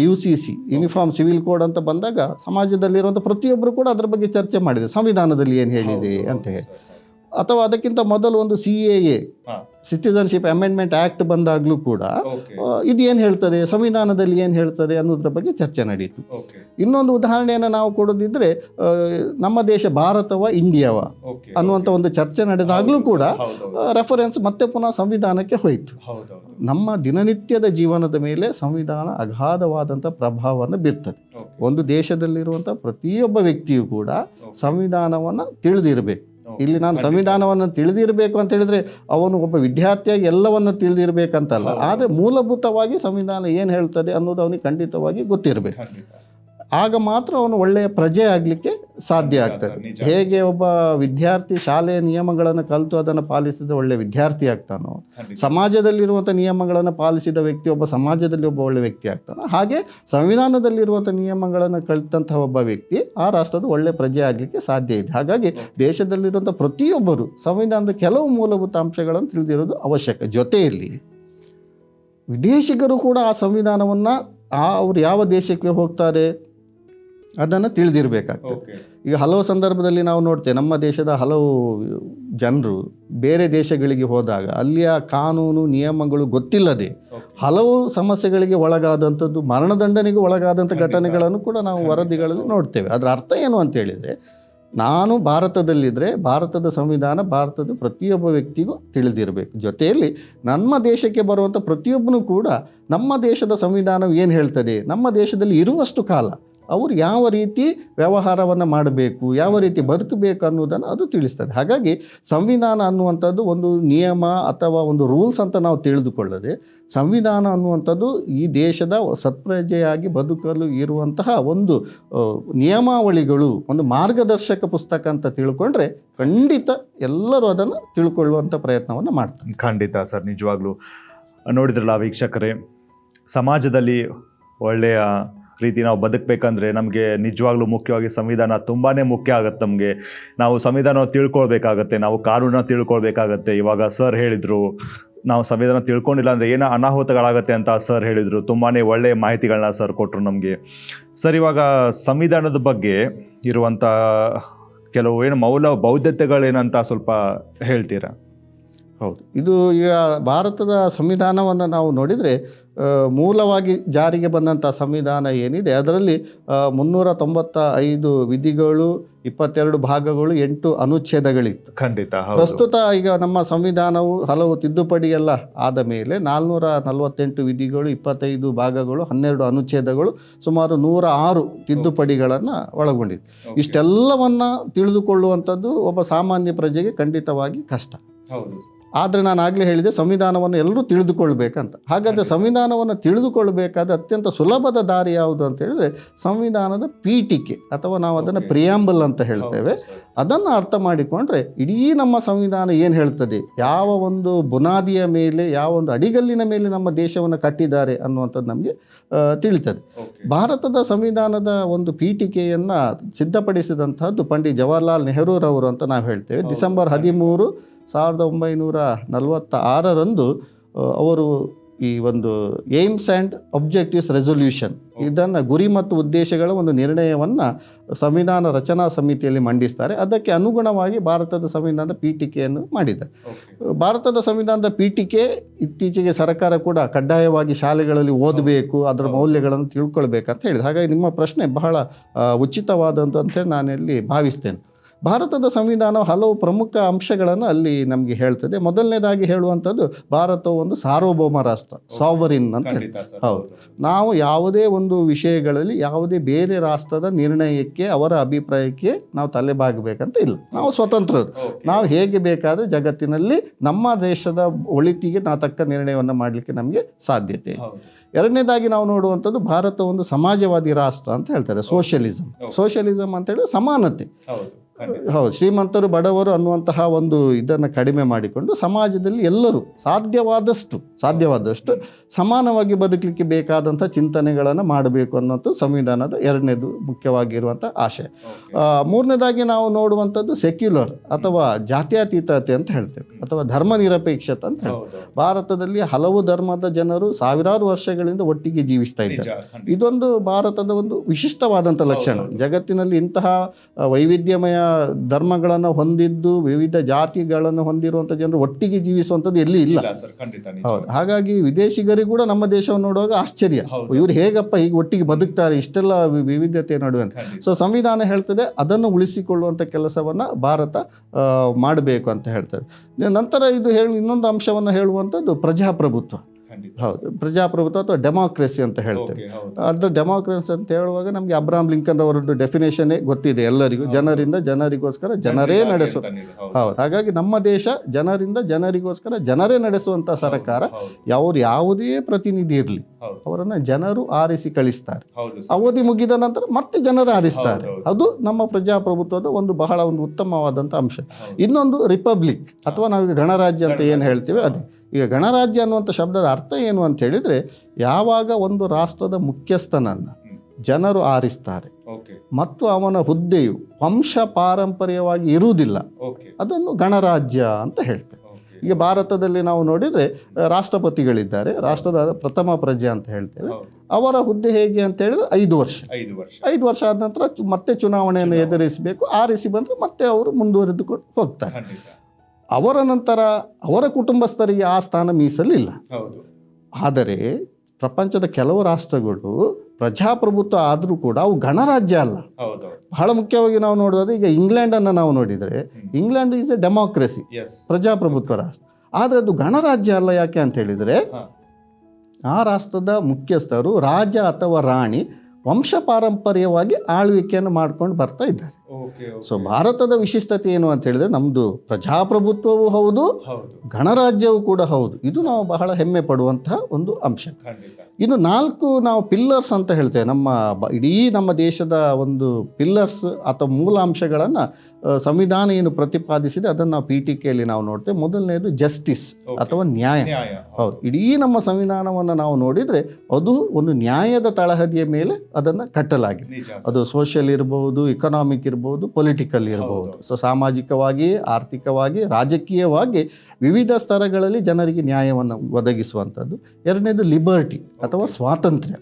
Speaker 2: U C C uniform civil code ಅಂತ ಬಂದಾಗ ಸಮಾಜದಲ್ಲಿರುವಂಥ ಪ್ರತಿಯೊಬ್ಬರು ಕೂಡ ಅದರ ಬಗ್ಗೆ ಚರ್ಚೆ ಮಾಡಿದೆ. ಸಂವಿಧಾನದಲ್ಲಿ ಏನು ಹೇಳಿದೆ ಅಂತ ಹೇಳಿ. ಅಥವಾ ಅದಕ್ಕಿಂತ ಮೊದಲು ಒಂದು C A A. Citizenship amendment act ಬಂದಾಗಲೂ ಕೂಡ ಇದು ಏನು ಹೇಳ್ತದೆ ಸಂವಿಧಾನದಲ್ಲಿ ಏನು ಹೇಳ್ತದೆ ಅನ್ನೋದ್ರ ಬಗ್ಗೆ ಚರ್ಚೆ ನಡೀತು. ಇನ್ನೊಂದು ಉದಾಹರಣೆಯನ್ನು ನಾವು ಕೊಡೋದಿದ್ರೆ ನಮ್ಮ ದೇಶ ಭಾರತವ ಇಂಡಿಯಾವ ಅನ್ನುವಂಥ ಒಂದು ಚರ್ಚೆ ನಡೆದಾಗಲೂ ಕೂಡ ರೆಫರೆನ್ಸ್ ಮತ್ತೆ ಪುನಃ ಸಂವಿಧಾನಕ್ಕೆ ಹೋಯಿತು. ನಮ್ಮ ದಿನನಿತ್ಯದ ಜೀವನದ ಮೇಲೆ ಸಂವಿಧಾನ ಅಗಾಧವಾದಂಥ ಪ್ರಭಾವವನ್ನು ಬೀರ್ತದೆ. ಒಂದು ದೇಶದಲ್ಲಿರುವಂಥ ಪ್ರತಿಯೊಬ್ಬ ವ್ಯಕ್ತಿಯು ಕೂಡ ಸಂವಿಧಾನವನ್ನು ತಿಳಿದಿರಬೇಕು. ಇಲ್ಲಿ ನಾನು ಸಂವಿಧಾನವನ್ನು ತಿಳಿದಿರಬೇಕು ಅಂತ ಹೇಳಿದ್ರೆ ಅವನು ಒಬ್ಬ ವಿದ್ಯಾರ್ಥಿಯಾಗಿ ಎಲ್ಲವನ್ನು ತಿಳಿದಿರಬೇಕಂತಲ್ಲ. ಆದರೆ ಮೂಲಭೂತವಾಗಿ ಸಂವಿಧಾನ ಏನು ಹೇಳ್ತದೆ ಅನ್ನೋದು ಅವನಿಗೆ ಖಂಡಿತವಾಗಿ ಗೊತ್ತಿರಬೇಕು. ಆಗ ಮಾತ್ರ ಅವನು ಒಳ್ಳೆಯ ಪ್ರಜೆ ಆಗಲಿಕ್ಕೆ ಸಾಧ್ಯ ಆಗ್ತದೆ. ಹೇಗೆ ಒಬ್ಬ ವಿದ್ಯಾರ್ಥಿ ಶಾಲೆಯ ನಿಯಮಗಳನ್ನು ಕಲಿತು ಅದನ್ನು ಪಾಲಿಸಿದ ಒಳ್ಳೆ ವಿದ್ಯಾರ್ಥಿ ಆಗ್ತಾನೋ ಸಮಾಜದಲ್ಲಿರುವಂಥ ನಿಯಮಗಳನ್ನು ಪಾಲಿಸಿದ ವ್ಯಕ್ತಿ ಒಬ್ಬ ಸಮಾಜದಲ್ಲಿ ಒಬ್ಬ ಒಳ್ಳೆ ವ್ಯಕ್ತಿ ಆಗ್ತಾನೋ ಹಾಗೆ ಸಂವಿಧಾನದಲ್ಲಿರುವಂಥ ನಿಯಮಗಳನ್ನು ಕಲಿತಂತಹ ಒಬ್ಬ ವ್ಯಕ್ತಿ ಆ ರಾಷ್ಟ್ರದ ಒಳ್ಳೆ ಪ್ರಜೆ ಆಗಲಿಕ್ಕೆ ಸಾಧ್ಯ ಇದೆ. ಹಾಗಾಗಿ ದೇಶದಲ್ಲಿರುವಂಥ ಪ್ರತಿಯೊಬ್ಬರು ಸಂವಿಧಾನದ ಕೆಲವು ಮೂಲಭೂತ ಅಂಶಗಳನ್ನು ತಿಳಿದಿರೋದು ಅವಶ್ಯಕ. ಜೊತೆಯಲ್ಲಿ ವಿದೇಶಿಗರು ಕೂಡ ಆ ಸಂವಿಧಾನವನ್ನು ಆ ಅವರು ಯಾವ ದೇಶಕ್ಕೆ ಹೋಗ್ತಾರೆ ಅದನ್ನು ತಿಳಿದಿರಬೇಕಾಗ್ತದೆ. ಈಗ ಹಲವು ಸಂದರ್ಭದಲ್ಲಿ ನಾವು ನೋಡ್ತೇವೆ ನಮ್ಮ ದೇಶದ ಹಲವು ಜನರು ಬೇರೆ ದೇಶಗಳಿಗೆ ಹೋದಾಗ ಅಲ್ಲಿಯ ಕಾನೂನು ನಿಯಮಗಳು ಗೊತ್ತಿಲ್ಲದೆ ಹಲವು ಸಮಸ್ಯೆಗಳಿಗೆ ಒಳಗಾದಂಥದ್ದು ಮರಣದಂಡನೆಗೆ ಒಳಗಾದಂಥ ಘಟನೆಗಳನ್ನು ಕೂಡ ನಾವು ವರದಿಗಳಲ್ಲಿ ನೋಡ್ತೇವೆ. ಅದರ ಅರ್ಥ ಏನು ಅಂತ ಹೇಳಿದರೆ ನಾನು ಭಾರತದಲ್ಲಿದ್ದರೆ ಭಾರತದ ಸಂವಿಧಾನ ಭಾರತದ ಪ್ರತಿಯೊಬ್ಬ ವ್ಯಕ್ತಿಗೂ ತಿಳಿದಿರಬೇಕು. ಜೊತೆಯಲ್ಲಿ ನಮ್ಮ ದೇಶಕ್ಕೆ ಬರುವಂಥ ಪ್ರತಿಯೊಬ್ಬನೂ ಕೂಡ ನಮ್ಮ ದೇಶದ ಸಂವಿಧಾನವು ಏನು ಹೇಳ್ತದೆ ನಮ್ಮ ದೇಶದಲ್ಲಿ ಇರುವಷ್ಟು ಕಾಲ ಅವರು ಯಾವ ರೀತಿ ವ್ಯವಹಾರವನ್ನು ಮಾಡಬೇಕು, ಯಾವ ರೀತಿ ಬದುಕಬೇಕು ಅನ್ನೋದನ್ನು ಅದು ತಿಳಿಸ್ತದೆ. ಹಾಗಾಗಿ ಸಂವಿಧಾನ ಅನ್ನುವಂಥದ್ದು ಒಂದು ನಿಯಮ ಅಥವಾ ಒಂದು ರೂಲ್ಸ್ ಅಂತ ನಾವು ತಿಳಿದುಕೊಳ್ಳದೆ ಸಂವಿಧಾನ ಅನ್ನುವಂಥದ್ದು ಈ ದೇಶದ ಸತ್ಪ್ರಜೆಯಾಗಿ ಬದುಕಲು ಇರುವಂತಹ ಒಂದು ನಿಯಮಾವಳಿಗಳು, ಒಂದು ಮಾರ್ಗದರ್ಶಕ ಪುಸ್ತಕ ಅಂತ ತಿಳ್ಕೊಂಡ್ರೆ ಖಂಡಿತ ಎಲ್ಲರೂ ಅದನ್ನು ತಿಳ್ಕೊಳ್ಳುವಂಥ ಪ್ರಯತ್ನವನ್ನು ಮಾಡ್ತಾರೆ.
Speaker 1: ಖಂಡಿತ ಸರ್, ನಿಜವಾಗ್ಲೂ. ನೋಡಿದ್ರಲ್ಲ ವೀಕ್ಷಕರೇ, ಸಮಾಜದಲ್ಲಿ ಒಳ್ಳೆಯ ರೀತಿ ನಾವು ಬದುಕಬೇಕಂದ್ರೆ ನಮಗೆ ನಿಜವಾಗ್ಲೂ ಮುಖ್ಯವಾಗಿ ಸಂವಿಧಾನ ತುಂಬಾ ಮುಖ್ಯ ಆಗುತ್ತೆ ನಮಗೆ. ನಾವು ಸಂವಿಧಾನ ತಿಳ್ಕೊಳ್ಬೇಕಾಗತ್ತೆ, ನಾವು ಕಾನೂನನ್ನ ತಿಳ್ಕೊಳ್ಬೇಕಾಗತ್ತೆ. ಇವಾಗ ಸರ್ ಹೇಳಿದರು, ನಾವು ಸಂವಿಧಾನ ತಿಳ್ಕೊಂಡಿಲ್ಲ ಅಂದರೆ ಏನೋ ಅನಾಹುತಗಳಾಗತ್ತೆ ಅಂತ ಸರ್ ಹೇಳಿದರು. ತುಂಬಾ ಒಳ್ಳೆಯ ಮಾಹಿತಿಗಳನ್ನ ಸರ್ ಕೊಟ್ಟರು ನಮಗೆ. ಸರ್, ಇವಾಗ ಸಂವಿಧಾನದ ಬಗ್ಗೆ ಇರುವಂಥ ಕೆಲವು ಏನು ಮೌಲ ಬೌದ್ಧತೆಗಳೇನಂತ ಸ್ವಲ್ಪ ಹೇಳ್ತೀರಾ?
Speaker 2: ಹೌದು. ಇದು ಈಗ ಭಾರತದ ಸಂವಿಧಾನವನ್ನು ನಾವು ನೋಡಿದರೆ ಮೂಲವಾಗಿ ಜಾರಿಗೆ ಬಂದಂಥ ಸಂವಿಧಾನ ಏನಿದೆ ಅದರಲ್ಲಿ ಮುನ್ನೂರ ತೊಂಬತ್ತ ಐದು ವಿಧಿಗಳು ಇಪ್ಪತ್ತೆರಡು ಭಾಗಗಳು ಎಂಟು ಅನುಚ್ಛೇದಗಳಿತ್ತು.
Speaker 1: ಖಂಡಿತ
Speaker 2: ಪ್ರಸ್ತುತ ಈಗ ನಮ್ಮ ಸಂವಿಧಾನವು ಹಲವು ತಿದ್ದುಪಡಿ ಎಲ್ಲ ಆದ ಮೇಲೆ ನಾಲ್ನೂರ ನಲವತ್ತೆಂಟು ವಿಧಿಗಳು ಇಪ್ಪತ್ತೈದು ಭಾಗಗಳು ಹನ್ನೆರಡು ಅನುಚ್ಛೇದಗಳು ಸುಮಾರು ನೂರ ಆರು ತಿದ್ದುಪಡಿಗಳನ್ನು ಒಳಗೊಂಡಿದೆ. ಇಷ್ಟೆಲ್ಲವನ್ನು ತಿಳಿದುಕೊಳ್ಳುವಂಥದ್ದು ಒಬ್ಬ ಸಾಮಾನ್ಯ ಪ್ರಜೆಗೆ ಖಂಡಿತವಾಗಿ ಕಷ್ಟ.
Speaker 1: ಹೌದು
Speaker 2: ಆದರೆ ನಾನು ಆಗಲೇ ಹೇಳಿದೆ ಸಂವಿಧಾನವನ್ನು ಎಲ್ಲರೂ ತಿಳಿದುಕೊಳ್ಬೇಕಂತ. ಹಾಗಾದರೆ ಸಂವಿಧಾನವನ್ನು ತಿಳಿದುಕೊಳ್ಬೇಕಾದ ಅತ್ಯಂತ ಸುಲಭದ ದಾರಿ ಯಾವುದು ಅಂತ ಹೇಳಿದ್ರೆ ಸಂವಿಧಾನದ ಪೀಠಿಕೆ ಅಥವಾ ನಾವು ಅದನ್ನು. ಪ್ರಿಯಾಂಬಲ್ ಅಂತ ಹೇಳ್ತೇವೆ. ಅದನ್ನು ಅರ್ಥ ಮಾಡಿಕೊಂಡ್ರೆ ಇಡೀ ನಮ್ಮ ಸಂವಿಧಾನ ಏನು ಹೇಳ್ತದೆ? ಯಾವ ಒಂದು ಬುನಾದಿಯ ಮೇಲೆ ಯಾವ ಒಂದು ಅಡಿಗಲ್ಲಿನ ಮೇಲೆ ನಮ್ಮ ದೇಶವನ್ನು ಕಟ್ಟಿದ್ದಾರೆ ಅನ್ನುವಂಥದ್ದು ನಮಗೆ ತಿಳಿತದೆ. ಭಾರತದ ಸಂವಿಧಾನದ ಒಂದು ಪೀಠಿಕೆಯನ್ನು ಸಿದ್ಧಪಡಿಸಿದಂತಹದ್ದು ಪಂಡಿತ್ ಜವಾಹರ್ಲಾಲ್ ನೆಹರೂರವರು ಅಂತ ನಾವು ಹೇಳ್ತೇವೆ. ಡಿಸೆಂಬರ್ ಹದಿಮೂರು ಸಾವಿರದ ಒಂಬೈನೂರ ನಲವತ್ತ ಆರರಂದು ಅವರು ಈ ಒಂದು ಏಮ್ಸ್ ಆ್ಯಂಡ್ ಒಬ್ಜೆಕ್ಟಿವ್ಸ್ ರೆಸೊಲ್ಯೂಷನ್ ಇದನ್ನು ಗುರಿ ಮತ್ತು ಉದ್ದೇಶಗಳ ಒಂದು ನಿರ್ಣಯವನ್ನು ಸಂವಿಧಾನ ರಚನಾ ಸಮಿತಿಯಲ್ಲಿ ಮಂಡಿಸ್ತಾರೆ. ಅದಕ್ಕೆ ಅನುಗುಣವಾಗಿ ಭಾರತದ ಸಂವಿಧಾನದ ಪೀಠಿಕೆಯನ್ನು ಮಾಡಿದೆ ಭಾರತದ ಸಂವಿಧಾನದ ಪೀಠಿಕೆ ಇತ್ತೀಚೆಗೆ ಸರ್ಕಾರ ಕೂಡ ಕಡ್ಡಾಯವಾಗಿ ಶಾಲೆಗಳಲ್ಲಿ ಓದಬೇಕು ಅದರ. ಮೌಲ್ಯಗಳನ್ನು ತಿಳ್ಕೊಳ್ಬೇಕಂತ ಹೇಳಿದೆ. ಹಾಗಾಗಿ ನಿಮ್ಮ ಪ್ರಶ್ನೆ ಬಹಳ ಉಚಿತವಾದಂಥ ಅಂತೇಳಿ ನಾನಿಲ್ಲಿ ಭಾವಿಸ್ತೇನೆ. ಭಾರತದ ಸಂವಿಧಾನ ಹಲವು ಪ್ರಮುಖ ಅಂಶಗಳನ್ನು ಅಲ್ಲಿ ನಮಗೆ ಹೇಳ್ತದೆ. ಮೊದಲನೇದಾಗಿ ಹೇಳುವಂಥದ್ದು ಭಾರತವು ಒಂದು ಸಾರ್ವಭೌಮ ರಾಷ್ಟ್ರ ಸಾವರಿನ್ ಅಂತ ಹೇಳಿ. ಹೌದು. ನಾವು ಯಾವುದೇ ಒಂದು ವಿಷಯಗಳಲ್ಲಿ ಯಾವುದೇ ಬೇರೆ ರಾಷ್ಟ್ರದ ನಿರ್ಣಯಕ್ಕೆ ಅವರ ಅಭಿಪ್ರಾಯಕ್ಕೆ ನಾವು ತಲೆಬಾಗಬೇಕಂತ ಇಲ್ಲ. ನಾವು ಸ್ವತಂತ್ರರು. ನಾವು ಹೇಗೆ ಬೇಕಾದರೂ ಜಗತ್ತಿನಲ್ಲಿ ನಮ್ಮ ದೇಶದ ಒಳಿತಿಗೆ ನಾವು ತಕ್ಕ ನಿರ್ಣಯವನ್ನು ಮಾಡಲಿಕ್ಕೆ ನಮಗೆ ಸಾಧ್ಯತೆ. ಎರಡನೇದಾಗಿ ನಾವು ನೋಡುವಂಥದ್ದು ಭಾರತ ಒಂದು ಸಮಾಜವಾದಿ ರಾಷ್ಟ್ರ ಅಂತ ಹೇಳ್ತಾರೆ ಸೋಷಿಯಲಿಸಮ್. ಸೋಷಿಯಲಿಸಮ್ ಅಂತ ಹೇಳಿದ್ರೆ ಸಮಾನತೆ. ಹೌದು ಶ್ರೀಮಂತರು ಬಡವರು ಅನ್ನುವಂತಹ ಒಂದು ಇದನ್ನು ಕಡಿಮೆ ಮಾಡಿಕೊಂಡು ಸಮಾಜದಲ್ಲಿ ಎಲ್ಲರೂ ಸಾಧ್ಯವಾದಷ್ಟು ಸಾಧ್ಯವಾದಷ್ಟು ಸಮಾನವಾಗಿ ಬದುಕಲಿಕ್ಕೆ ಬೇಕಾದಂಥ ಚಿಂತನೆಗಳನ್ನು ಮಾಡಬೇಕು ಅನ್ನೋದು ಸಂವಿಧಾನದ ಎರಡನೇದು ಮುಖ್ಯವಾಗಿರುವಂಥ ಆಶೆ ಮೂರನೇದಾಗಿ ನಾವು ನೋಡುವಂಥದ್ದು ಸೆಕ್ಯುಲರ್ ಅಥವಾ ಜಾತ್ಯತೀತತೆ ಅಂತ ಹೇಳ್ತೇವೆ ಅಥವಾ ಧರ್ಮ ನಿರಪೇಕ್ಷತೆ ಅಂತ ಹೇಳ್ತೇವೆ. ಭಾರತದಲ್ಲಿ ಹಲವು ಧರ್ಮದ ಜನರು ಸಾವಿರಾರು ವರ್ಷಗಳಿಂದ ಒಟ್ಟಿಗೆ ಜೀವಿಸ್ತಾ ಇದ್ದಾರೆ. ಇದೊಂದು ಭಾರತದ ಒಂದು ವಿಶಿಷ್ಟವಾದಂಥ ಲಕ್ಷಣ. ಜಗತ್ತಿನಲ್ಲಿ ಇಂತಹ ವೈವಿಧ್ಯಮಯ ಧರ್ಮಗಳನ್ನು ಹೊಂದಿದ್ದು ವಿವಿಧ ಜಾತಿಗಳನ್ನು ಹೊಂದಿರುವಂಥ ಜನರು ಒಟ್ಟಿಗೆ ಜೀವಿಸುವಂಥದ್ದು ಎಲ್ಲಿ ಇಲ್ಲ. ಹೌದು. ಹಾಗಾಗಿ ವಿದೇಶಿಗರಿಗೂ ಕೂಡ ನಮ್ಮ ದೇಶವನ್ನು ನೋಡುವಾಗ ಆಶ್ಚರ್ಯ. ಇವ್ರು ಹೇಗಪ್ಪ ಈಗ ಒಟ್ಟಿಗೆ ಬದುಕ್ತಾರೆ ಇಷ್ಟೆಲ್ಲ ವಿವಿಧತೆ ನಡುವೆ ಅಂತ. ಸೊ ಸಂವಿಧಾನ ಹೇಳ್ತದೆ ಅದನ್ನು ಉಳಿಸಿಕೊಳ್ಳುವಂಥ ಕೆಲಸವನ್ನು ಭಾರತ ಮಾಡಬೇಕು ಅಂತ ಹೇಳ್ತದೆ. ನಂತರ ಇದು ಹೇಳಿ ಇನ್ನೊಂದು ಅಂಶವನ್ನು ಹೇಳುವಂಥದ್ದು ಪ್ರಜಾಪ್ರಭುತ್ವ. ಹೌದು. ಪ್ರಜಾಪ್ರಭುತ್ವ ಅಥವಾ ಡೆಮಾಕ್ರೆಸಿ ಅಂತ ಹೇಳ್ತೇವೆ ಅದ್ರ ಡೆಮಾಕ್ರೆಸಿ ಅಂತ ಹೇಳುವಾಗ ನಮಗೆ ಅಬ್ರಾಮ್ ಲಿಂಕನ್ ಅವರದ್ದು ಡೆಫಿನೇಷನ್ನೇ ಗೊತ್ತಿದೆ ಎಲ್ಲರಿಗೂ. ಜನರಿಂದ ಜನರಿಗೋಸ್ಕರ ಜನರೇ ನಡೆಸುವ ಹೌದು. ಹಾಗಾಗಿ ನಮ್ಮ ದೇಶ ಜನರಿಂದ ಜನರಿಗೋಸ್ಕರ ಜನರೇ ನಡೆಸುವಂಥ ಸರ್ಕಾರ ಅವ್ರು ಯಾವುದೇ ಪ್ರತಿನಿಧಿ ಇರಲಿ. ಅವರನ್ನು ಜನರು ಆರಿಸಿ ಕಳಿಸ್ತಾರೆ. ಅವಧಿ ಮುಗಿದ ನಂತರ ಮತ್ತೆ ಜನರು ಆರಿಸ್ತಾರೆ. ಅದು ನಮ್ಮ ಪ್ರಜಾಪ್ರಭುತ್ವದ ಒಂದು ಬಹಳ ಒಂದು ಉತ್ತಮವಾದಂಥ ಅಂಶ. ಇನ್ನೊಂದು ರಿಪಬ್ಲಿಕ್ ಅಥವಾ ನಾವು ಗಣರಾಜ್ಯ ಅಂತ ಏನು ಹೇಳ್ತೀವಿ ಅದೇ. ಈಗ ಗಣರಾಜ್ಯ ಅನ್ನುವಂಥ ಶಬ್ದದ ಅರ್ಥ ಏನು ಅಂತ ಹೇಳಿದರೆ ಯಾವಾಗ ಒಂದು ರಾಷ್ಟ್ರದ ಮುಖ್ಯಸ್ಥನನ್ನು. ಜನರು ಆರಿಸ್ತಾರೆ ಮತ್ತು ಅವನ ಹುದ್ದೆಯು ವಂಶ ಪಾರಂಪರ್ಯವಾಗಿ ಇರುವುದಿಲ್ಲ ಅದನ್ನು ಗಣರಾಜ್ಯ ಅಂತ ಹೇಳ್ತೇವೆ. ಈಗ ಭಾರತದಲ್ಲಿ ನಾವು ನೋಡಿದರೆ ರಾಷ್ಟ್ರಪತಿಗಳಿದ್ದಾರೆ ರಾಷ್ಟ್ರದ ಪ್ರಥಮ ಪ್ರಜೆ ಅಂತ ಹೇಳ್ತೇವೆ. ಅವರ ಹುದ್ದೆ ಹೇಗೆ ಅಂತ ಹೇಳಿದ್ರೆ ಐದು ವರ್ಷ.
Speaker 1: ಐದು ವರ್ಷ.
Speaker 2: ಐದು ವರ್ಷ ಆದ ನಂತರ ಮತ್ತೆ ಚುನಾವಣೆಯನ್ನು ಎದುರಿಸಬೇಕು ಆರಿಸಿ ಬಂದರೆ ಮತ್ತೆ ಅವರು ಮುಂದುವರೆದುಕೊಂಡು ಹೋಗ್ತಾರೆ. ಅವರ ನಂತರ ಅವರ ಕುಟುಂಬಸ್ಥರಿಗೆ ಆ ಸ್ಥಾನ ಮೀಸಲಿಲ್ಲ. ಆದರೆ ಪ್ರಪಂಚದ ಕೆಲವು ರಾಷ್ಟ್ರಗಳು ಪ್ರಜಾಪ್ರಭುತ್ವ ಆದರೂ ಕೂಡ ಅವು ಗಣರಾಜ್ಯ ಅಲ್ಲ.
Speaker 1: ಹೌದು.
Speaker 2: ಬಹಳ ಮುಖ್ಯವಾಗಿ ನಾವು ನೋಡೋದು ಈಗ ಇಂಗ್ಲೆಂಡನ್ನು ನಾವು ನೋಡಿದರೆ ಇಂಗ್ಲೆಂಡ್ ಈಸ್ ಎ ಡೆಮಾಕ್ರೆಸಿ ಪ್ರಜಾಪ್ರಭುತ್ವ ರಾಷ್ಟ್ರ. ಆದರೆ ಅದು ಗಣರಾಜ್ಯ ಅಲ್ಲ ಯಾಕೆ ಅಂತ ಹೇಳಿದರೆ ಆ ರಾಷ್ಟ್ರದ ಮುಖ್ಯಸ್ಥರು ರಾಜ ಅಥವಾ ರಾಣಿ ವಂಶ ಪಾರಂಪರ್ಯವಾಗಿ ಆಳ್ವಿಕೆಯನ್ನು ಮಾಡ್ಕೊಂಡು ಬರ್ತಾ ಇದ್ದಾರೆ. ಸೊ ಭಾರತದ ವಿಶಿಷ್ಟತೆ ಏನು ಅಂತ ಹೇಳಿದ್ರೆ ನಮ್ಮದು ಪ್ರಜಾಪ್ರಭುತ್ವವೂ ಹೌದು ಗಣರಾಜ್ಯವೂ ಕೂಡ ಹೌದು. ಇದು ನಾವು ಬಹಳ ಹೆಮ್ಮೆ ಪಡುವಂತಹ ಒಂದು ಅಂಶ. ಇನ್ನು ನಾಲ್ಕು ನಾವು ಪಿಲ್ಲರ್ಸ್ ಅಂತ ಹೇಳ್ತೇವೆ. ನಮ್ಮ ಇಡೀ ನಮ್ಮ ದೇಶದ ಒಂದು ಪಿಲ್ಲರ್ಸ್ ಅಥವಾ ಮೂಲ ಅಂಶಗಳನ್ನು ಸಂವಿಧಾನ ಏನು ಪ್ರತಿಪಾದಿಸಿದೆ ಅದನ್ನು ನಾವು ಪೀಠಿಕೆಯಲ್ಲಿ ನಾವು ನೋಡ್ತೇವೆ. ಮೊದಲನೇದು ಜಸ್ಟಿಸ್ ಅಥವಾ ನ್ಯಾಯ. ಹೌದು. ಇಡೀ ನಮ್ಮ ಸಂವಿಧಾನವನ್ನು ನಾವು ನೋಡಿದರೆ ಅದು ಒಂದು ನ್ಯಾಯದ ತಳಹದಿಯ ಮೇಲೆ ಅದನ್ನು ಕಟ್ಟಲಾಗಿದೆ. ಅದು ಸೋಷಿಯಲ್ ಇರ್ಬೋದು ಇಕನಾಮಿಕ್ ಇರ್ಬೋದು ಪೊಲಿಟಿಕಲ್ ಇರ್ಬೋದು. ಸೊ ಸಾಮಾಜಿಕವಾಗಿ ಆರ್ಥಿಕವಾಗಿ ರಾಜಕೀಯವಾಗಿ ವಿವಿಧ ಸ್ತರಗಳಲ್ಲಿ ಜನರಿಗೆ ನ್ಯಾಯವನ್ನು ಒದಗಿಸುವಂಥದ್ದು. ಎರಡನೇದು ಲಿಬರ್ಟಿ ಅಥವಾ ಸ್ವಾತಂತ್ರ್ಯ.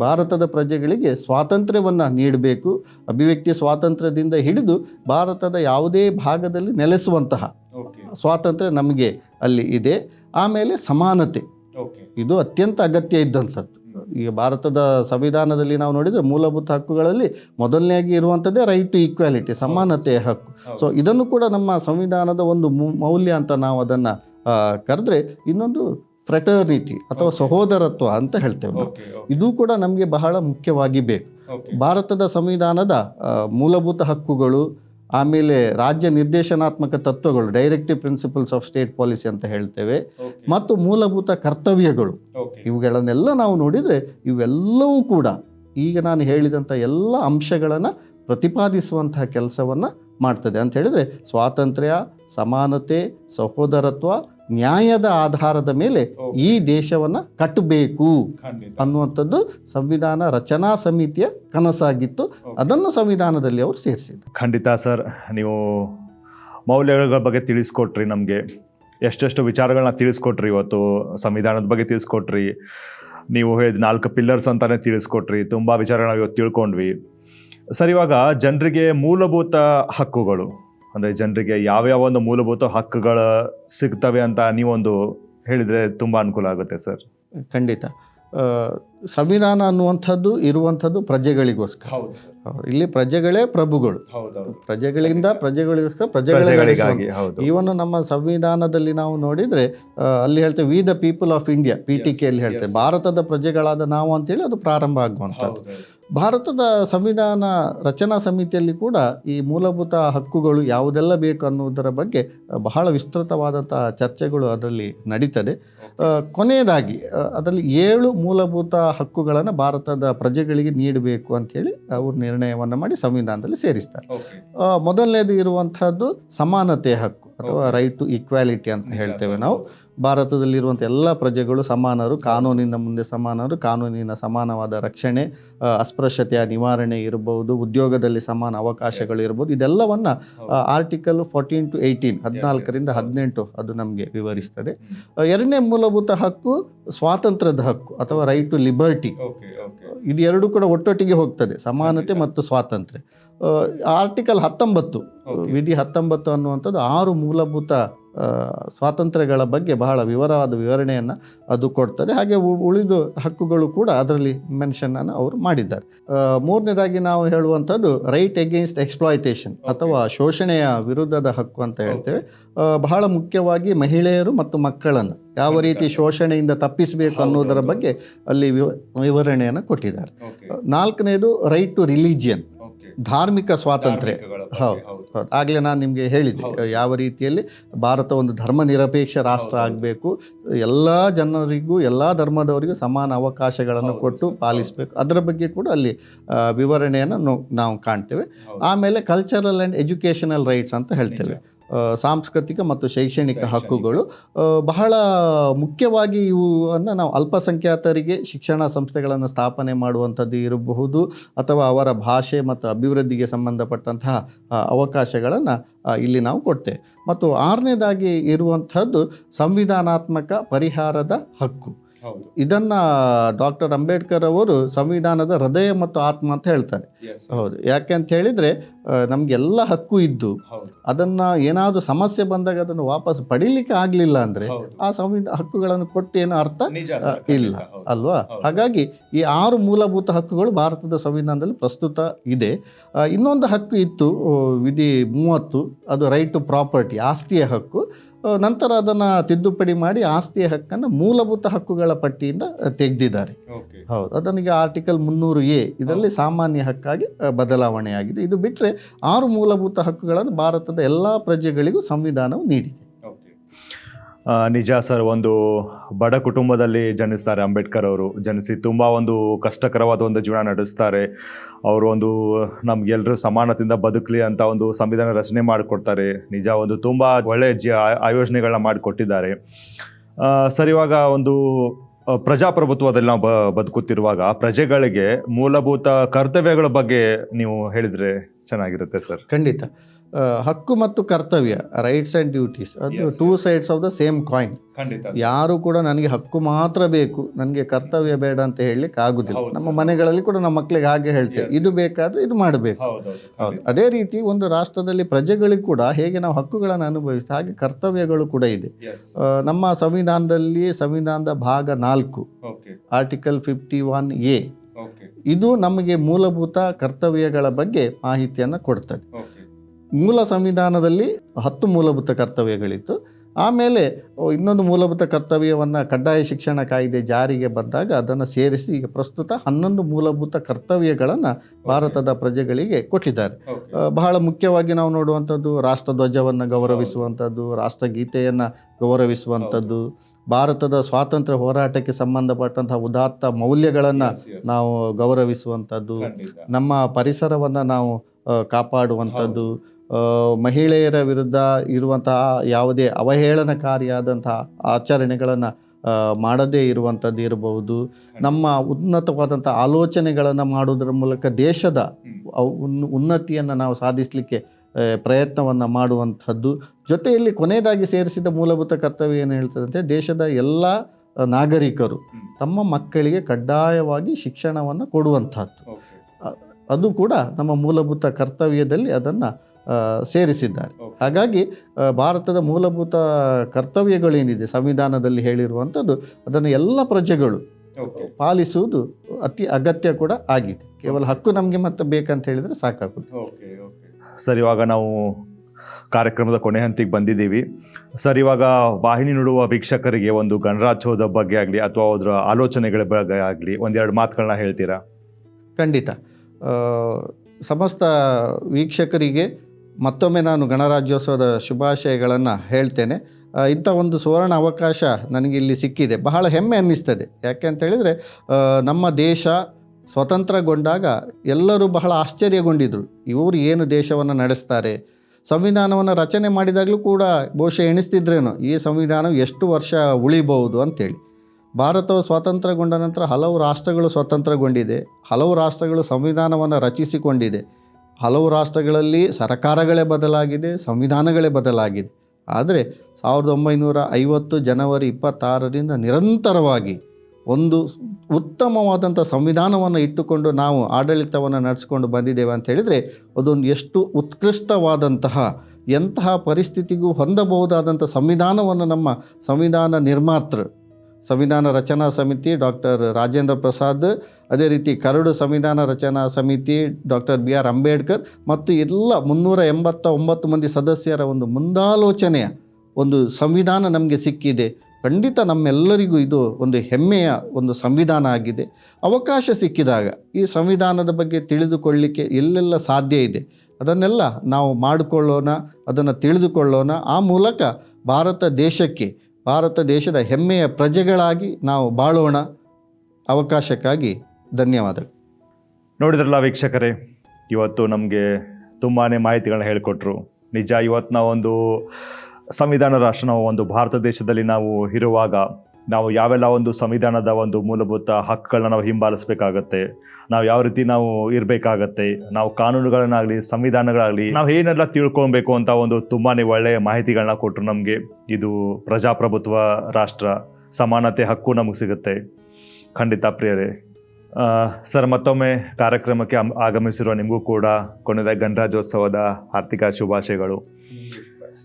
Speaker 2: ಭಾರತದ ಪ್ರಜೆಗಳಿಗೆ ಸ್ವಾತಂತ್ರ್ಯವನ್ನು ನೀಡಬೇಕು ಅಭಿವ್ಯಕ್ತಿ ಸ್ವಾತಂತ್ರ್ಯದಿಂದ ಹಿಡಿದು ಭಾರತದ ಯಾವುದೇ ಭಾಗದಲ್ಲಿ ನೆಲೆಸುವಂತಹ ಸ್ವಾತಂತ್ರ್ಯ ನಮಗೆ ಅಲ್ಲಿ ಇದೆ. ಆಮೇಲೆ ಸಮಾನತೆ. ಇದು ಅತ್ಯಂತ ಅಗತ್ಯ ಇದ್ದಂಥದ್ದು. ಈಗ ಭಾರತದ ಸಂವಿಧಾನದಲ್ಲಿ ನಾವು ನೋಡಿದರೆ ಮೂಲಭೂತ ಹಕ್ಕುಗಳಲ್ಲಿ ಮೊದಲನೇಯಾಗಿ ಇರುವಂಥದ್ದೇ ರೈಟ್ ಟು ಈಕ್ವಾಲಿಟಿ ಸಮಾನತೆಯ ಹಕ್ಕು. ಸೊ ಇದನ್ನು ಕೂಡ ನಮ್ಮ ಸಂವಿಧಾನದ ಒಂದು ಮೌಲ್ಯ ಅಂತ ನಾವು ಅದನ್ನು ಕರೆದ್ರೆ ಇನ್ನೊಂದು ಫ್ರೆಟರ್ನಿಟಿ ಅಥವಾ ಸಹೋದರತ್ವ ಅಂತ ಹೇಳ್ತೇವೆ ನಾವು. ಇದು ಕೂಡ ನಮಗೆ ಬಹಳ ಮುಖ್ಯವಾಗಿ ಬೇಕು. ಭಾರತದ ಸಂವಿಧಾನದ ಮೂಲಭೂತ ಹಕ್ಕುಗಳು ಆಮೇಲೆ ರಾಜ್ಯ ನಿರ್ದೇಶನಾತ್ಮಕ ತತ್ವಗಳು directive principles of state policy ಅಂತ ಹೇಳ್ತೇವೆ. ಮತ್ತು ಮೂಲಭೂತ ಕರ್ತವ್ಯಗಳು. ಇವುಗಳನ್ನೆಲ್ಲ ನಾವು ನೋಡಿದರೆ ಇವೆಲ್ಲವೂ ಕೂಡ ಈಗ ನಾನು ಹೇಳಿದಂಥ ಎಲ್ಲ ಅಂಶಗಳನ್ನು ಪ್ರತಿಪಾದಿಸುವಂತಹ ಕೆಲಸವನ್ನು ಮಾಡ್ತದೆ. ಅಂತ ಹೇಳಿದರೆ ಸ್ವಾತಂತ್ರ್ಯ ಸಮಾನತೆ ಸಹೋದರತ್ವ ನ್ಯಾಯದ ಆಧಾರದ ಮೇಲೆ ಈ ದೇಶವನ್ನು ಕಟ್ಟಬೇಕು ಅನ್ನುವಂಥದ್ದು ಸಂವಿಧಾನ ರಚನಾ ಸಮಿತಿಯ ಕನಸಾಗಿತ್ತು. ಅದನ್ನು ಸಂವಿಧಾನದಲ್ಲಿ ಅವರು ಸೇರಿಸಿದ್ರು.
Speaker 1: ಖಂಡಿತ ಸರ್ ನೀವು ಮೌಲ್ಯಗಳ ಬಗ್ಗೆ ತಿಳಿಸ್ಕೊಟ್ರಿ ನಮಗೆ. ಎಷ್ಟೆಷ್ಟು ವಿಚಾರಗಳನ್ನ ತಿಳಿಸ್ಕೊಟ್ರಿ ಇವತ್ತು ಸಂವಿಧಾನದ ಬಗ್ಗೆ ತಿಳಿಸ್ಕೊಟ್ರಿ. ನೀವು ಹೇಳಿದ ನಾಲ್ಕು ಪಿಲ್ಲರ್ಸ್ ಅಂತಾನೆ ತಿಳಿಸ್ಕೊಟ್ರಿ ತುಂಬ ವಿಚಾರಗಳನ್ನ ಇವತ್ತು ತಿಳ್ಕೊಂಡ್ವಿ. ಸರ್ ಇವಾಗ ಜನರಿಗೆ ಮೂಲಭೂತ ಹಕ್ಕುಗಳು. ಅಂದರೆ ಜನರಿಗೆ ಯಾವ್ಯಾವ ಒಂದು ಮೂಲಭೂತ ಹಕ್ಕುಗಳು ಸಿಗ್ತವೆ ಅಂತ ನೀವೊಂದು ಹೇಳಿದರೆ ತುಂಬ ಅನುಕೂಲ ಆಗುತ್ತೆ ಸರ್.
Speaker 2: ಖಂಡಿತ. ಸಂವಿಧಾನ ಅನ್ನುವಂಥದ್ದು ಇರುವಂಥದ್ದು ಪ್ರಜೆಗಳಿಗೋಸ್ಕರ. ಇಲ್ಲಿ ಪ್ರಜೆಗಳೇ ಪ್ರಭುಗಳು. ಪ್ರಜೆಗಳಿಂದ ಪ್ರಜೆಗಳಿಗೋಸ್ಕರ
Speaker 1: ಪ್ರಜೆಗಳಿಗಾಗಿ
Speaker 2: ಈವನ್ ನಮ್ಮ ಸಂವಿಧಾನದಲ್ಲಿ ನಾವು ನೋಡಿದರೆ ಅಲ್ಲಿ ಹೇಳ್ತೇವೆ we the people of India P T ಕೆಯಲ್ಲಿ ಹೇಳ್ತೇವೆ. ಭಾರತದ ಪ್ರಜೆಗಳಾದ ನಾವು ಅಂತೇಳಿ ಅದು ಪ್ರಾರಂಭ ಆಗುವಂಥದ್ದು. ಭಾರತದ ಸಂವಿಧಾನ ರಚನಾ ಸಮಿತಿಯಲ್ಲಿ ಕೂಡ ಈ ಮೂಲಭೂತ ಹಕ್ಕುಗಳು ಯಾವುದೆಲ್ಲ ಬೇಕು ಅನ್ನುವುದರ ಬಗ್ಗೆ ಬಹಳ ವಿಸ್ತೃತವಾದಂತಹ ಚರ್ಚೆಗಳು ಅದರಲ್ಲಿ ನಡೀತದೆ. ಕೊನೆಯದಾಗಿ ಅದರಲ್ಲಿ ಏಳು ಮೂಲಭೂತ ಹಕ್ಕುಗಳನ್ನು ಭಾರತದ ಪ್ರಜೆಗಳಿಗೆ ನೀಡಬೇಕು ಅಂಥೇಳಿ ಅವರು ನಿರ್ಣಯವನ್ನು ಮಾಡಿ ಸಂವಿಧಾನದಲ್ಲಿ ಸೇರಿಸ್ತಾರೆ. ಮೊದಲನೇದು ಇರುವಂಥದ್ದು ಸಮಾನತೆ ಹಕ್ಕು ಅಥವಾ ರೈಟ್ ಟು ಈಕ್ವಾಲಿಟಿ ಅಂತ ಹೇಳ್ತೇವೆ ನಾವು. ಭಾರತದಲ್ಲಿರುವಂಥ ಎಲ್ಲ ಪ್ರಜೆಗಳು ಸಮಾನರು ಕಾನೂನಿನ ಮುಂದೆ ಸಮಾನರು ಕಾನೂನಿನ ಸಮಾನವಾದ ರಕ್ಷಣೆ ಅಸ್ಪೃಶ್ಯತೆಯ ನಿವಾರಣೆ ಇರಬಹುದು ಉದ್ಯೋಗದಲ್ಲಿ ಸಮಾನ ಅವಕಾಶಗಳು ಇರಬಹುದು. ಇದೆಲ್ಲವನ್ನ ಆರ್ಟಿಕಲ್ ಫೋರ್ಟೀನ್ ಟು ಏಯ್ಟೀನ್ ಹದಿನಾಲ್ಕರಿಂದ ಹದಿನೆಂಟು ಅದು ನಮಗೆ ವಿವರಿಸ್ತದೆ. ಎರಡನೇ ಮೂಲಭೂತ ಹಕ್ಕು ಸ್ವಾತಂತ್ರ್ಯದ ಹಕ್ಕು ಅಥವಾ ರೈಟ್ ಟು ಲಿಬರ್ಟಿ ಇದು ಎರಡು ಕೂಡ ಒಟ್ಟೊಟ್ಟಿಗೆ ಹೋಗ್ತದೆ ಸಮಾನತೆ ಮತ್ತು ಸ್ವಾತಂತ್ರ್ಯ. ಆರ್ಟಿಕಲ್ ಹತ್ತೊಂಬತ್ತು ವಿಧಿ ಹತ್ತೊಂಬತ್ತು ಅನ್ನುವಂಥದ್ದು ಆರು ಮೂಲಭೂತ ಸ್ವಾತಂತ್ರ್ಯಗಳ ಬಗ್ಗೆ ಬಹಳ ವಿವರವಾದ ವಿವರಣೆಯನ್ನು ಅದು ಕೊಡ್ತದೆ. ಹಾಗೆ ಉಳಿದ ಹಕ್ಕುಗಳು ಕೂಡ ಅದರಲ್ಲಿ ಮೆನ್ಷನನ್ನು ಅವರು ಮಾಡಿದ್ದಾರೆ. ಮೂರನೇದಾಗಿ ನಾವು ಹೇಳುವಂಥದ್ದು ರೈಟ್ ಎಗೇನ್ಸ್ಟ್ ಎಕ್ಸ್ಪ್ಲಾಯಿಟೇಷನ್ ಅಥವಾ ಶೋಷಣೆಯ ವಿರುದ್ಧದ ಹಕ್ಕು ಅಂತ ಹೇಳ್ತೇವೆ. ಬಹಳ ಮುಖ್ಯವಾಗಿ ಮಹಿಳೆಯರು ಮತ್ತು ಮಕ್ಕಳನ್ನು ಯಾವ ರೀತಿ ಶೋಷಣೆಯಿಂದ ತಪ್ಪಿಸಬೇಕು ಅನ್ನೋದರ ಬಗ್ಗೆ ಅಲ್ಲಿ ವಿವ- ವಿವರಣೆಯನ್ನು ಕೊಟ್ಟಿದ್ದಾರೆ. ನಾಲ್ಕನೇದು ರೈಟ್ ಟು ರಿಲಿಜಿಯನ್ ಧಾರ್ಮಿಕ ಸ್ವಾತಂತ್ರ್ಯ. ಹೌದು ಹೌದು. ಆಗಲೇ ನಾನು ನಿಮಗೆ ಹೇಳಿದ್ದೆ ಯಾವ ರೀತಿಯಲ್ಲಿ ಭಾರತ ಒಂದು ಧರ್ಮ ನಿರಪೇಕ್ಷ ರಾಷ್ಟ್ರ ಆಗಬೇಕು. ಎಲ್ಲ ಜನರಿಗೂ ಎಲ್ಲ ಧರ್ಮದವರಿಗೂ ಸಮಾನ ಅವಕಾಶಗಳನ್ನು ಕೊಟ್ಟು ಪಾಲಿಸಬೇಕು. ಅದರ ಬಗ್ಗೆ ಕೂಡ ಅಲ್ಲಿ ವಿವರಣೆಯನ್ನು ನಾವು ಕಾಣ್ತೇವೆ. ಆಮೇಲೆ ಕಲ್ಚರಲ್ ಆ್ಯಂಡ್ ಎಜುಕೇಷನಲ್ ರೈಟ್ಸ್ ಅಂತ ಹೇಳ್ತೇವೆ. ಸಾಂಸ್ಕೃತಿಕ ಮತ್ತು ಶೈಕ್ಷಣಿಕ ಹಕ್ಕುಗಳು. ಬಹಳ ಮುಖ್ಯವಾಗಿ ಇವನ್ನು ನಾವು ಅಲ್ಪಸಂಖ್ಯಾತರಿಗೆ ಶಿಕ್ಷಣ ಸಂಸ್ಥೆಗಳನ್ನು ಸ್ಥಾಪನೆ ಮಾಡುವಂಥದ್ದು ಇರಬಹುದು ಅಥವಾ ಅವರ ಭಾಷೆ ಮತ್ತು ಅಭಿವೃದ್ಧಿಗೆ ಸಂಬಂಧಪಟ್ಟಂತಹ ಅವಕಾಶಗಳನ್ನು ಇಲ್ಲಿ ನಾವು ಕೊಡ್ತೇವೆ. ಮತ್ತು ಆರನೇದಾಗಿ ಇರುವಂಥದ್ದು ಸಂವಿಧಾನಾತ್ಮಕ ಪರಿಹಾರದ ಹಕ್ಕು. ಇದನ್ನು ಡಾಕ್ಟರ್ ಅಂಬೇಡ್ಕರ್ ಅವರು ಸಂವಿಧಾನದ ಹೃದಯ ಮತ್ತು ಆತ್ಮ ಅಂತ ಹೇಳ್ತಾರೆ. ಹೌದು. ಯಾಕೆ ಅಂತ ಹೇಳಿದ್ರೆ ನಮಗೆಲ್ಲ ಹಕ್ಕು ಇದ್ದು ಅದನ್ನ ಏನಾದರೂ ಸಮಸ್ಯೆ ಬಂದಾಗ ಅದನ್ನು ವಾಪಸ್ ಪಡೀಲಿಕ್ಕೆ ಆಗಲಿಲ್ಲ ಅಂದ್ರೆ ಆ ಸಂವಿಧಾನ ಹಕ್ಕುಗಳನ್ನು ಕೊಟ್ಟು ಏನು ಅರ್ಥ? ಇಲ್ಲ. ಅಲ್ವಾ? ಹಾಗಾಗಿ ಈ ಆರು ಮೂಲಭೂತ ಹಕ್ಕುಗಳು ಭಾರತದ ಸಂವಿಧಾನದಲ್ಲಿ ಪ್ರಸ್ತುತ ಇದೆ. ಇನ್ನೊಂದು ಹಕ್ಕು ಇತ್ತು ವಿಧಿ ಮೂವತ್ತು. ಅದು ರೈಟ್ ಟು ಪ್ರಾಪರ್ಟಿ ಆಸ್ತಿಯ ಹಕ್ಕು. ನಂತರ ಅದನ್ನು ತಿದ್ದುಪಡಿ ಮಾಡಿ ಆಸ್ತಿಯ ಹಕ್ಕನ್ನು ಮೂಲಭೂತ ಹಕ್ಕುಗಳ ಪಟ್ಟಿಯಿಂದ ತೆಗೆದಿದ್ದಾರೆ. ಹೌದು ಅದನಿಗೆ ಆರ್ಟಿಕಲ್ ಮುನ್ನೂರು ಎ ಇದರಲ್ಲಿ ಸಾಮಾನ್ಯ ಹಕ್ಕಾಗಿ ಬದಲಾವಣೆಯಾಗಿದೆ. ಇದು ಬಿಟ್ಟರೆ ಆರು ಮೂಲಭೂತ ಹಕ್ಕುಗಳನ್ನು ಭಾರತದ ಎಲ್ಲ ಪ್ರಜೆಗಳಿಗೂ ಸಂವಿಧಾನವು ನೀಡಿದೆ.
Speaker 1: ನಿಜ ಸರ್, ಒಂದು ಬಡ ಕುಟುಂಬದಲ್ಲಿ ಜನಿಸ್ತಾರೆ ಅಂಬೇಡ್ಕರ್ ಅವರು. ಜನಿಸಿ ತುಂಬ ಒಂದು ಕಷ್ಟಕರವಾದ ಒಂದು ಜೀವನ ನಡೆಸ್ತಾರೆ. ಅವರು ಒಂದು ನಮಗೆಲ್ಲರೂ ಸಮಾನತೆಯಿಂದ ಬದುಕಲಿ ಅಂತ ಒಂದು ಸಂವಿಧಾನ ರಚನೆ ಮಾಡಿಕೊಡ್ತಾರೆ. ನಿಜ ಒಂದು ತುಂಬ ಒಳ್ಳೆಯ ಜಿ ಆಯೋಜನೆಗಳನ್ನ ಮಾಡಿಕೊಟ್ಟಿದ್ದಾರೆ. ಸರ್, ಇವಾಗ ಒಂದು ಪ್ರಜಾಪ್ರಭುತ್ವದಲ್ಲಿ ನಾವು ಬ, ಬದುಕುತ್ತಿರುವಾಗ ಪ್ರಜೆಗಳಿಗೆ ಮೂಲಭೂತ ಕರ್ತವ್ಯಗಳ ಬಗ್ಗೆ ನೀವು ಹೇಳಿದರೆ ಚೆನ್ನಾಗಿರುತ್ತೆ ಸರ್.
Speaker 2: ಖಂಡಿತ. ಹಕ್ಕು ಮತ್ತು ಕರ್ತವ್ಯ ರೈಟ್ಸ್ ಆ್ಯಂಡ್ ಡ್ಯೂಟೀಸ್ ಅದು two sides of the same coin ಯಾರು ಕೂಡ ನನಗೆ ಹಕ್ಕು ಮಾತ್ರ ಬೇಕು ನನಗೆ ಕರ್ತವ್ಯ ಬೇಡ ಅಂತ ಹೇಳಲಿಕ್ಕೆ ಆಗುದಿಲ್ಲ. ನಮ್ಮ ಮನೆಗಳಲ್ಲಿ ಕೂಡ ನಮ್ಮ ಮಕ್ಕಳಿಗೆ ಹಾಗೆ ಹೇಳ್ತೇವೆ. ಇದು ಬೇಕಾದ್ರೆ ಇದು ಮಾಡಬೇಕು. ಹೌದು ಅದೇ ರೀತಿ ಒಂದು ರಾಷ್ಟ್ರದಲ್ಲಿ ಪ್ರಜೆಗಳಿಗೆ ಕೂಡ ಹೇಗೆ ನಾವು ಹಕ್ಕುಗಳನ್ನು ಅನುಭವಿಸ್ತೇವೆ ಹಾಗೆ ಕರ್ತವ್ಯಗಳು ಕೂಡ ಇದೆ. ನಮ್ಮ ಸಂವಿಧಾನದಲ್ಲಿ ಸಂವಿಧಾನದ ಭಾಗ ನಾಲ್ಕು. ಆರ್ಟಿಕಲ್ ಫಿಫ್ಟಿ ಒನ್ ಎ ಇದು ನಮಗೆ ಮೂಲಭೂತ ಕರ್ತವ್ಯಗಳ ಬಗ್ಗೆ ಮಾಹಿತಿಯನ್ನು ಕೊಡ್ತದೆ. ಮೂಲ ಸಂವಿಧಾನದಲ್ಲಿ ಹತ್ತು ಮೂಲಭೂತ ಕರ್ತವ್ಯಗಳಿತ್ತು. ಆಮೇಲೆ ಇನ್ನೊಂದು ಮೂಲಭೂತ ಕರ್ತವ್ಯವನ್ನು ಕಡ್ಡಾಯ ಶಿಕ್ಷಣ ಕಾಯ್ದೆ ಜಾರಿಗೆ ಬಂದಾಗ ಅದನ್ನು ಸೇರಿಸಿ ಈಗ ಪ್ರಸ್ತುತ ಹನ್ನೊಂದು ಮೂಲಭೂತ ಕರ್ತವ್ಯಗಳನ್ನು ಭಾರತದ ಪ್ರಜೆಗಳಿಗೆ ಕೊಟ್ಟಿದ್ದಾರೆ. ಬಹಳ ಮುಖ್ಯವಾಗಿ ನಾವು ನೋಡುವಂಥದ್ದು ರಾಷ್ಟ್ರಧ್ವಜವನ್ನು ಗೌರವಿಸುವಂಥದ್ದು ರಾಷ್ಟ್ರಗೀತೆಯನ್ನು ಗೌರವಿಸುವಂಥದ್ದು ಭಾರತದ ಸ್ವಾತಂತ್ರ್ಯ ಹೋರಾಟಕ್ಕೆ ಸಂಬಂಧಪಟ್ಟಂತಹ ಉದಾತ್ತ ಮೌಲ್ಯಗಳನ್ನು ನಾವು ಗೌರವಿಸುವಂಥದ್ದು ನಮ್ಮ ಪರಿಸರವನ್ನು ನಾವು ಕಾಪಾಡುವಂಥದ್ದು ಮಹಿಳೆಯರ ವಿರುದ್ಧ ಇರುವಂತಹ ಯಾವುದೇ ಅವಹೇಳನಕಾರಿಯಾದಂತಹ ಆಚರಣೆಗಳನ್ನು ಮಾಡದೇ ಇರುವಂಥದ್ದು ಇರಬಹುದು. ನಮ್ಮ ಉನ್ನತವಾದಂಥ ಆಲೋಚನೆಗಳನ್ನು ಮಾಡುವುದರ ಮೂಲಕ ದೇಶದ ಉನ್ನತಿಯನ್ನು ನಾವು ಸಾಧಿಸಲಿಕ್ಕೆ ಪ್ರಯತ್ನವನ್ನು ಮಾಡುವಂಥದ್ದು. ಜೊತೆಯಲ್ಲಿ ಕೊನೆಯದಾಗಿ ಸೇರಿಸಿದ ಮೂಲಭೂತ ಕರ್ತವ್ಯ ಏನು ಹೇಳ್ತದೆ ಅಂದರೆ ದೇಶದ ಎಲ್ಲ ನಾಗರಿಕರು ತಮ್ಮ ಮಕ್ಕಳಿಗೆ ಕಡ್ಡಾಯವಾಗಿ ಶಿಕ್ಷಣವನ್ನು ಕೊಡುವಂಥದ್ದು. ಅದು ಕೂಡ ನಮ್ಮ ಮೂಲಭೂತ ಕರ್ತವ್ಯದಲ್ಲಿ ಅದನ್ನು ಸೇರಿಸಿದ್ದಾರೆ. ಹಾಗಾಗಿ ಭಾರತದ ಮೂಲಭೂತ ಕರ್ತವ್ಯಗಳೇನಿದೆ ಸಂವಿಧಾನದಲ್ಲಿ ಹೇಳಿರುವಂಥದ್ದು ಅದನ್ನು ಎಲ್ಲ ಪ್ರಜೆಗಳು ಪಾಲಿಸುವುದು ಅತಿ ಅಗತ್ಯ ಕೂಡ ಆಗಿದೆ. ಕೇವಲ ಹಕ್ಕು ನಮಗೆ ಮತ್ತೆ ಬೇಕಂತ ಹೇಳಿದರೆ ಸಾಕಾಗುತ್ತೆ
Speaker 1: ಸರಿ ಇವಾಗ ನಾವು ಕಾರ್ಯಕ್ರಮದ ಕೊನೆ ಹಂತಿಗೆ ಬಂದಿದ್ದೀವಿ. ಸರ್ ಇವಾಗ ವಾಹಿನಿ ನೋಡುವ ವೀಕ್ಷಕರಿಗೆ ಒಂದು ಗಣರಾಜ್ಯೋತ್ಸವದ ಬಗ್ಗೆ ಆಗಲಿ ಅಥವಾ ಅದರ ಆಲೋಚನೆಗಳ ಬಗ್ಗೆ ಆಗಲಿ ಒಂದೆರಡು ಮಾತುಗಳನ್ನ ಹೇಳ್ತೀರಾ?
Speaker 2: ಖಂಡಿತ. ಸಮಸ್ತ ವೀಕ್ಷಕರಿಗೆ ಮತ್ತೊಮ್ಮೆ ನಾನು ಗಣರಾಜ್ಯೋತ್ಸವದ ಶುಭಾಶಯಗಳನ್ನು ಹೇಳ್ತೇನೆ. ಇಂಥ ಒಂದು ಸುವರ್ಣ ಅವಕಾಶ ನನಗೆ ಇಲ್ಲಿ ಸಿಕ್ಕಿದೆ. ಬಹಳ ಹೆಮ್ಮೆ ಅನ್ನಿಸ್ತದೆ. ಯಾಕೆ ಅಂತ ಹೇಳಿದರೆ ನಮ್ಮ ದೇಶ ಸ್ವತಂತ್ರಗೊಂಡಾಗ ಎಲ್ಲರೂ ಬಹಳ ಆಶ್ಚರ್ಯಗೊಂಡಿದ್ದರು ಇವರು ಏನು ದೇಶವನ್ನು ನಡೆಸ್ತಾರೆ? ಸಂವಿಧಾನವನ್ನು ರಚನೆ ಮಾಡಿದಾಗಲೂ ಕೂಡ ಬಹುಶಃ ಎಣಿಸ್ತಿದ್ರೇನೋ, ಈ ಸಂವಿಧಾನ ಎಷ್ಟು ವರ್ಷ ಉಳಿಬಹುದು ಅಂತೇಳಿ. ಭಾರತವು ಸ್ವಾತಂತ್ರ್ಯಗೊಂಡ ನಂತರ ಹಲವು ರಾಷ್ಟ್ರಗಳು ಸ್ವತಂತ್ರಗೊಂಡಿದೆ. ಹಲವು ರಾಷ್ಟ್ರಗಳು ಸಂವಿಧಾನವನ್ನು ರಚಿಸಿಕೊಂಡಿದೆ. ಹಲವು ರಾಷ್ಟ್ರಗಳಲ್ಲಿ ಸರಕಾರಗಳೇ ಬದಲಾಗಿದೆ, ಸಂವಿಧಾನಗಳೇ ಬದಲಾಗಿದೆ. ಆದರೆ ಸಾವಿರದ ಒಂಬೈನೂರ ಐವತ್ತು ಜನವರಿ ಇಪ್ಪತ್ತಾರರಿಂದ ನಿರಂತರವಾಗಿ ಒಂದು ಉತ್ತಮವಾದಂಥ ಸಂವಿಧಾನವನ್ನು ಇಟ್ಟುಕೊಂಡು ನಾವು ಆಡಳಿತವನ್ನು ನಡೆಸ್ಕೊಂಡು ಬಂದಿದ್ದೇವೆ ಅಂತ ಹೇಳಿದರೆ ಅದೊಂದು ಎಷ್ಟು ಉತ್ಕೃಷ್ಟವಾದಂತಹ, ಎಂತಹ ಪರಿಸ್ಥಿತಿಗೂ ಹೊಂದಬಹುದಾದಂಥ ಸಂವಿಧಾನವನ್ನು ನಮ್ಮ ಸಂವಿಧಾನ ನಿರ್ಮಾತೃ ಸಂವಿಧಾನ ರಚನಾ ಸಮಿತಿ ಡಾಕ್ಟರ್ ರಾಜೇಂದ್ರ ಪ್ರಸಾದ್, ಅದೇ ರೀತಿ ಕರಡು ಸಂವಿಧಾನ ರಚನಾ ಸಮಿತಿ ಡಾಕ್ಟರ್ ಬಿ ಆರ್ ಅಂಬೇಡ್ಕರ್ ಮತ್ತು ಎಲ್ಲ ಮುನ್ನೂರ ಎಂಬತ್ತ ಒಂಬತ್ತು ಮಂದಿ ಸದಸ್ಯರ ಒಂದು ಮುಂದಾಲೋಚನೆಯ ಒಂದು ಸಂವಿಧಾನ ನಮಗೆ ಸಿಕ್ಕಿದೆ. ಖಂಡಿತ ನಮ್ಮೆಲ್ಲರಿಗೂ ಇದು ಒಂದು ಹೆಮ್ಮೆಯ ಒಂದು ಸಂವಿಧಾನ ಆಗಿದೆ. ಅವಕಾಶ ಸಿಕ್ಕಿದಾಗ ಈ ಸಂವಿಧಾನದ ಬಗ್ಗೆ ತಿಳಿದುಕೊಳ್ಳಿಕ್ಕೆ ಎಲ್ಲೆಲ್ಲ ಸಾಧ್ಯ ಇದೆ? ಅದನ್ನೆಲ್ಲ ನಾವು ಮಾಡಿಕೊಳ್ಳೋಣ, ಅದನ್ನು ತಿಳಿದುಕೊಳ್ಳೋಣ. ಆ ಮೂಲಕ ಭಾರತ ದೇಶಕ್ಕೆ ಭಾರತ ದೇಶದ ಹೆಮ್ಮೆಯ ಪ್ರಜೆಗಳಾಗಿ ನಾವು ಬಾಳೋಣ. ಅವಕಾಶಕ್ಕಾಗಿ ಧನ್ಯವಾದಗಳು.
Speaker 1: ನೋಡಿದ್ರಲ್ಲ ವೀಕ್ಷಕರೇ, ಇವತ್ತು ನಮಗೆ ತುಂಬಾ ಮಾಹಿತಿಗಳನ್ನ ಹೇಳಿಕೊಟ್ರು. ನಿಜ ಇವತ್ತು ನಾವೊಂದು ಸಂವಿಧಾನ ರಾಷ್ಟ್ರ ನಾವು ಒಂದು ಭಾರತ ದೇಶದಲ್ಲಿ ನಾವು ಇರುವಾಗ ನಾವು ಯಾವೆಲ್ಲ ಒಂದು ಸಂವಿಧಾನದ ಒಂದು ಮೂಲಭೂತ ಹಕ್ಕುಗಳನ್ನ ನಾವು ಹಿಂಬಾಲಿಸ್ಬೇಕಾಗತ್ತೆ ನಾವು ಯಾವ ರೀತಿ ನಾವು ಇರಬೇಕಾಗತ್ತೆ, ನಾವು ಕಾನೂನುಗಳನ್ನಾಗಲಿ, ಸಂವಿಧಾನಗಳಾಗಲಿ, ನಾವು ಏನೆಲ್ಲ ತಿಳ್ಕೊಬೇಕು ಅಂತ ಒಂದು ತುಂಬಾ ಒಳ್ಳೆಯ ಮಾಹಿತಿಗಳನ್ನ ಕೊಟ್ಟರು ನಮಗೆ. ಇದು ಪ್ರಜಾಪ್ರಭುತ್ವ, ರಾಷ್ಟ್ರ, ಸಮಾನತೆ ಹಕ್ಕು ನಮಗೆ ಸಿಗುತ್ತೆ. ಖಂಡಿತ ಪ್ರಿಯರೇ. ಸರ್, ಮತ್ತೊಮ್ಮೆ ಕಾರ್ಯಕ್ರಮಕ್ಕೆ ಆಗಮಿಸಿರುವ ನಿಮಗೂ ಕೂಡ ಕೊನೆಯ ಗಣರಾಜ್ಯೋತ್ಸವದ ಆರ್ಥಿಕ ಶುಭಾಶಯಗಳು.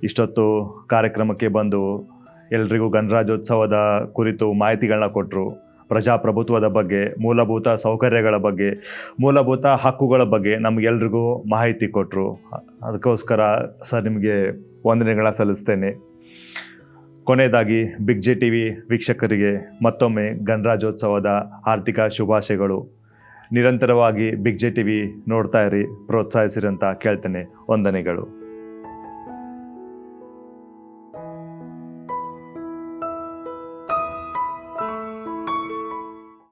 Speaker 1: ಇಷ್ಟೊತ್ತು ಕಾರ್ಯಕ್ರಮಕ್ಕೆ ಬಂದು ಎಲ್ರಿಗೂ ಗಣರಾಜ್ಯೋತ್ಸವದ ಕುರಿತು ಮಾಹಿತಿಗಳನ್ನ ಕೊಟ್ಟರು ಪ್ರಜಾಪ್ರಭುತ್ವದ ಬಗ್ಗೆ, ಮೂಲಭೂತ ಸೌಕರ್ಯಗಳ ಬಗ್ಗೆ, ಮೂಲಭೂತ ಹಕ್ಕುಗಳ ಬಗ್ಗೆ ನಮಗೆಲ್ರಿಗೂ ಮಾಹಿತಿ ಕೊಟ್ಟರು ಅದಕ್ಕೋಸ್ಕರ ಸರ್ ನಿಮಗೆ ವಂದನೆಗಳ ಸಲ್ಲಿಸ್ತೇನೆ. ಕೊನೆಯದಾಗಿ ಬಿಗ್ ಜೆ ಟಿ ವಿ ವೀಕ್ಷಕರಿಗೆ ಮತ್ತೊಮ್ಮೆ ಗಣರಾಜ್ಯೋತ್ಸವದ ಆರ್ಥಿಕ ಶುಭಾಶಯಗಳು. ನಿರಂತರವಾಗಿ ಬಿಗ್ ಜೆ ಟಿ ವಿ ನೋಡ್ತಾ ಇರಿ, ಪ್ರೋತ್ಸಾಹಿಸಿರಿ ಅಂತ ಕೇಳ್ತೇನೆ. ವಂದನೆಗಳು.